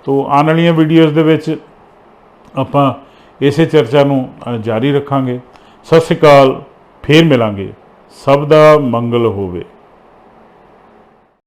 ਤੋ ਆਉਣ ਵਾਲੀਆਂ ਵੀਡੀਓਜ਼ ਦੇ ਵਿੱਚ ਆਪਾਂ ਇਸੇ ਚਰਚਾ ਨੂੰ ਜਾਰੀ ਰੱਖਾਂਗੇ। ਸਤਿ ਸ਼੍ਰੀ ਅਕਾਲ, ਫੇਰ ਮਿਲਾਂਗੇ। ਸਭ ਦਾ ਮੰਗਲ ਹੋਵੇ।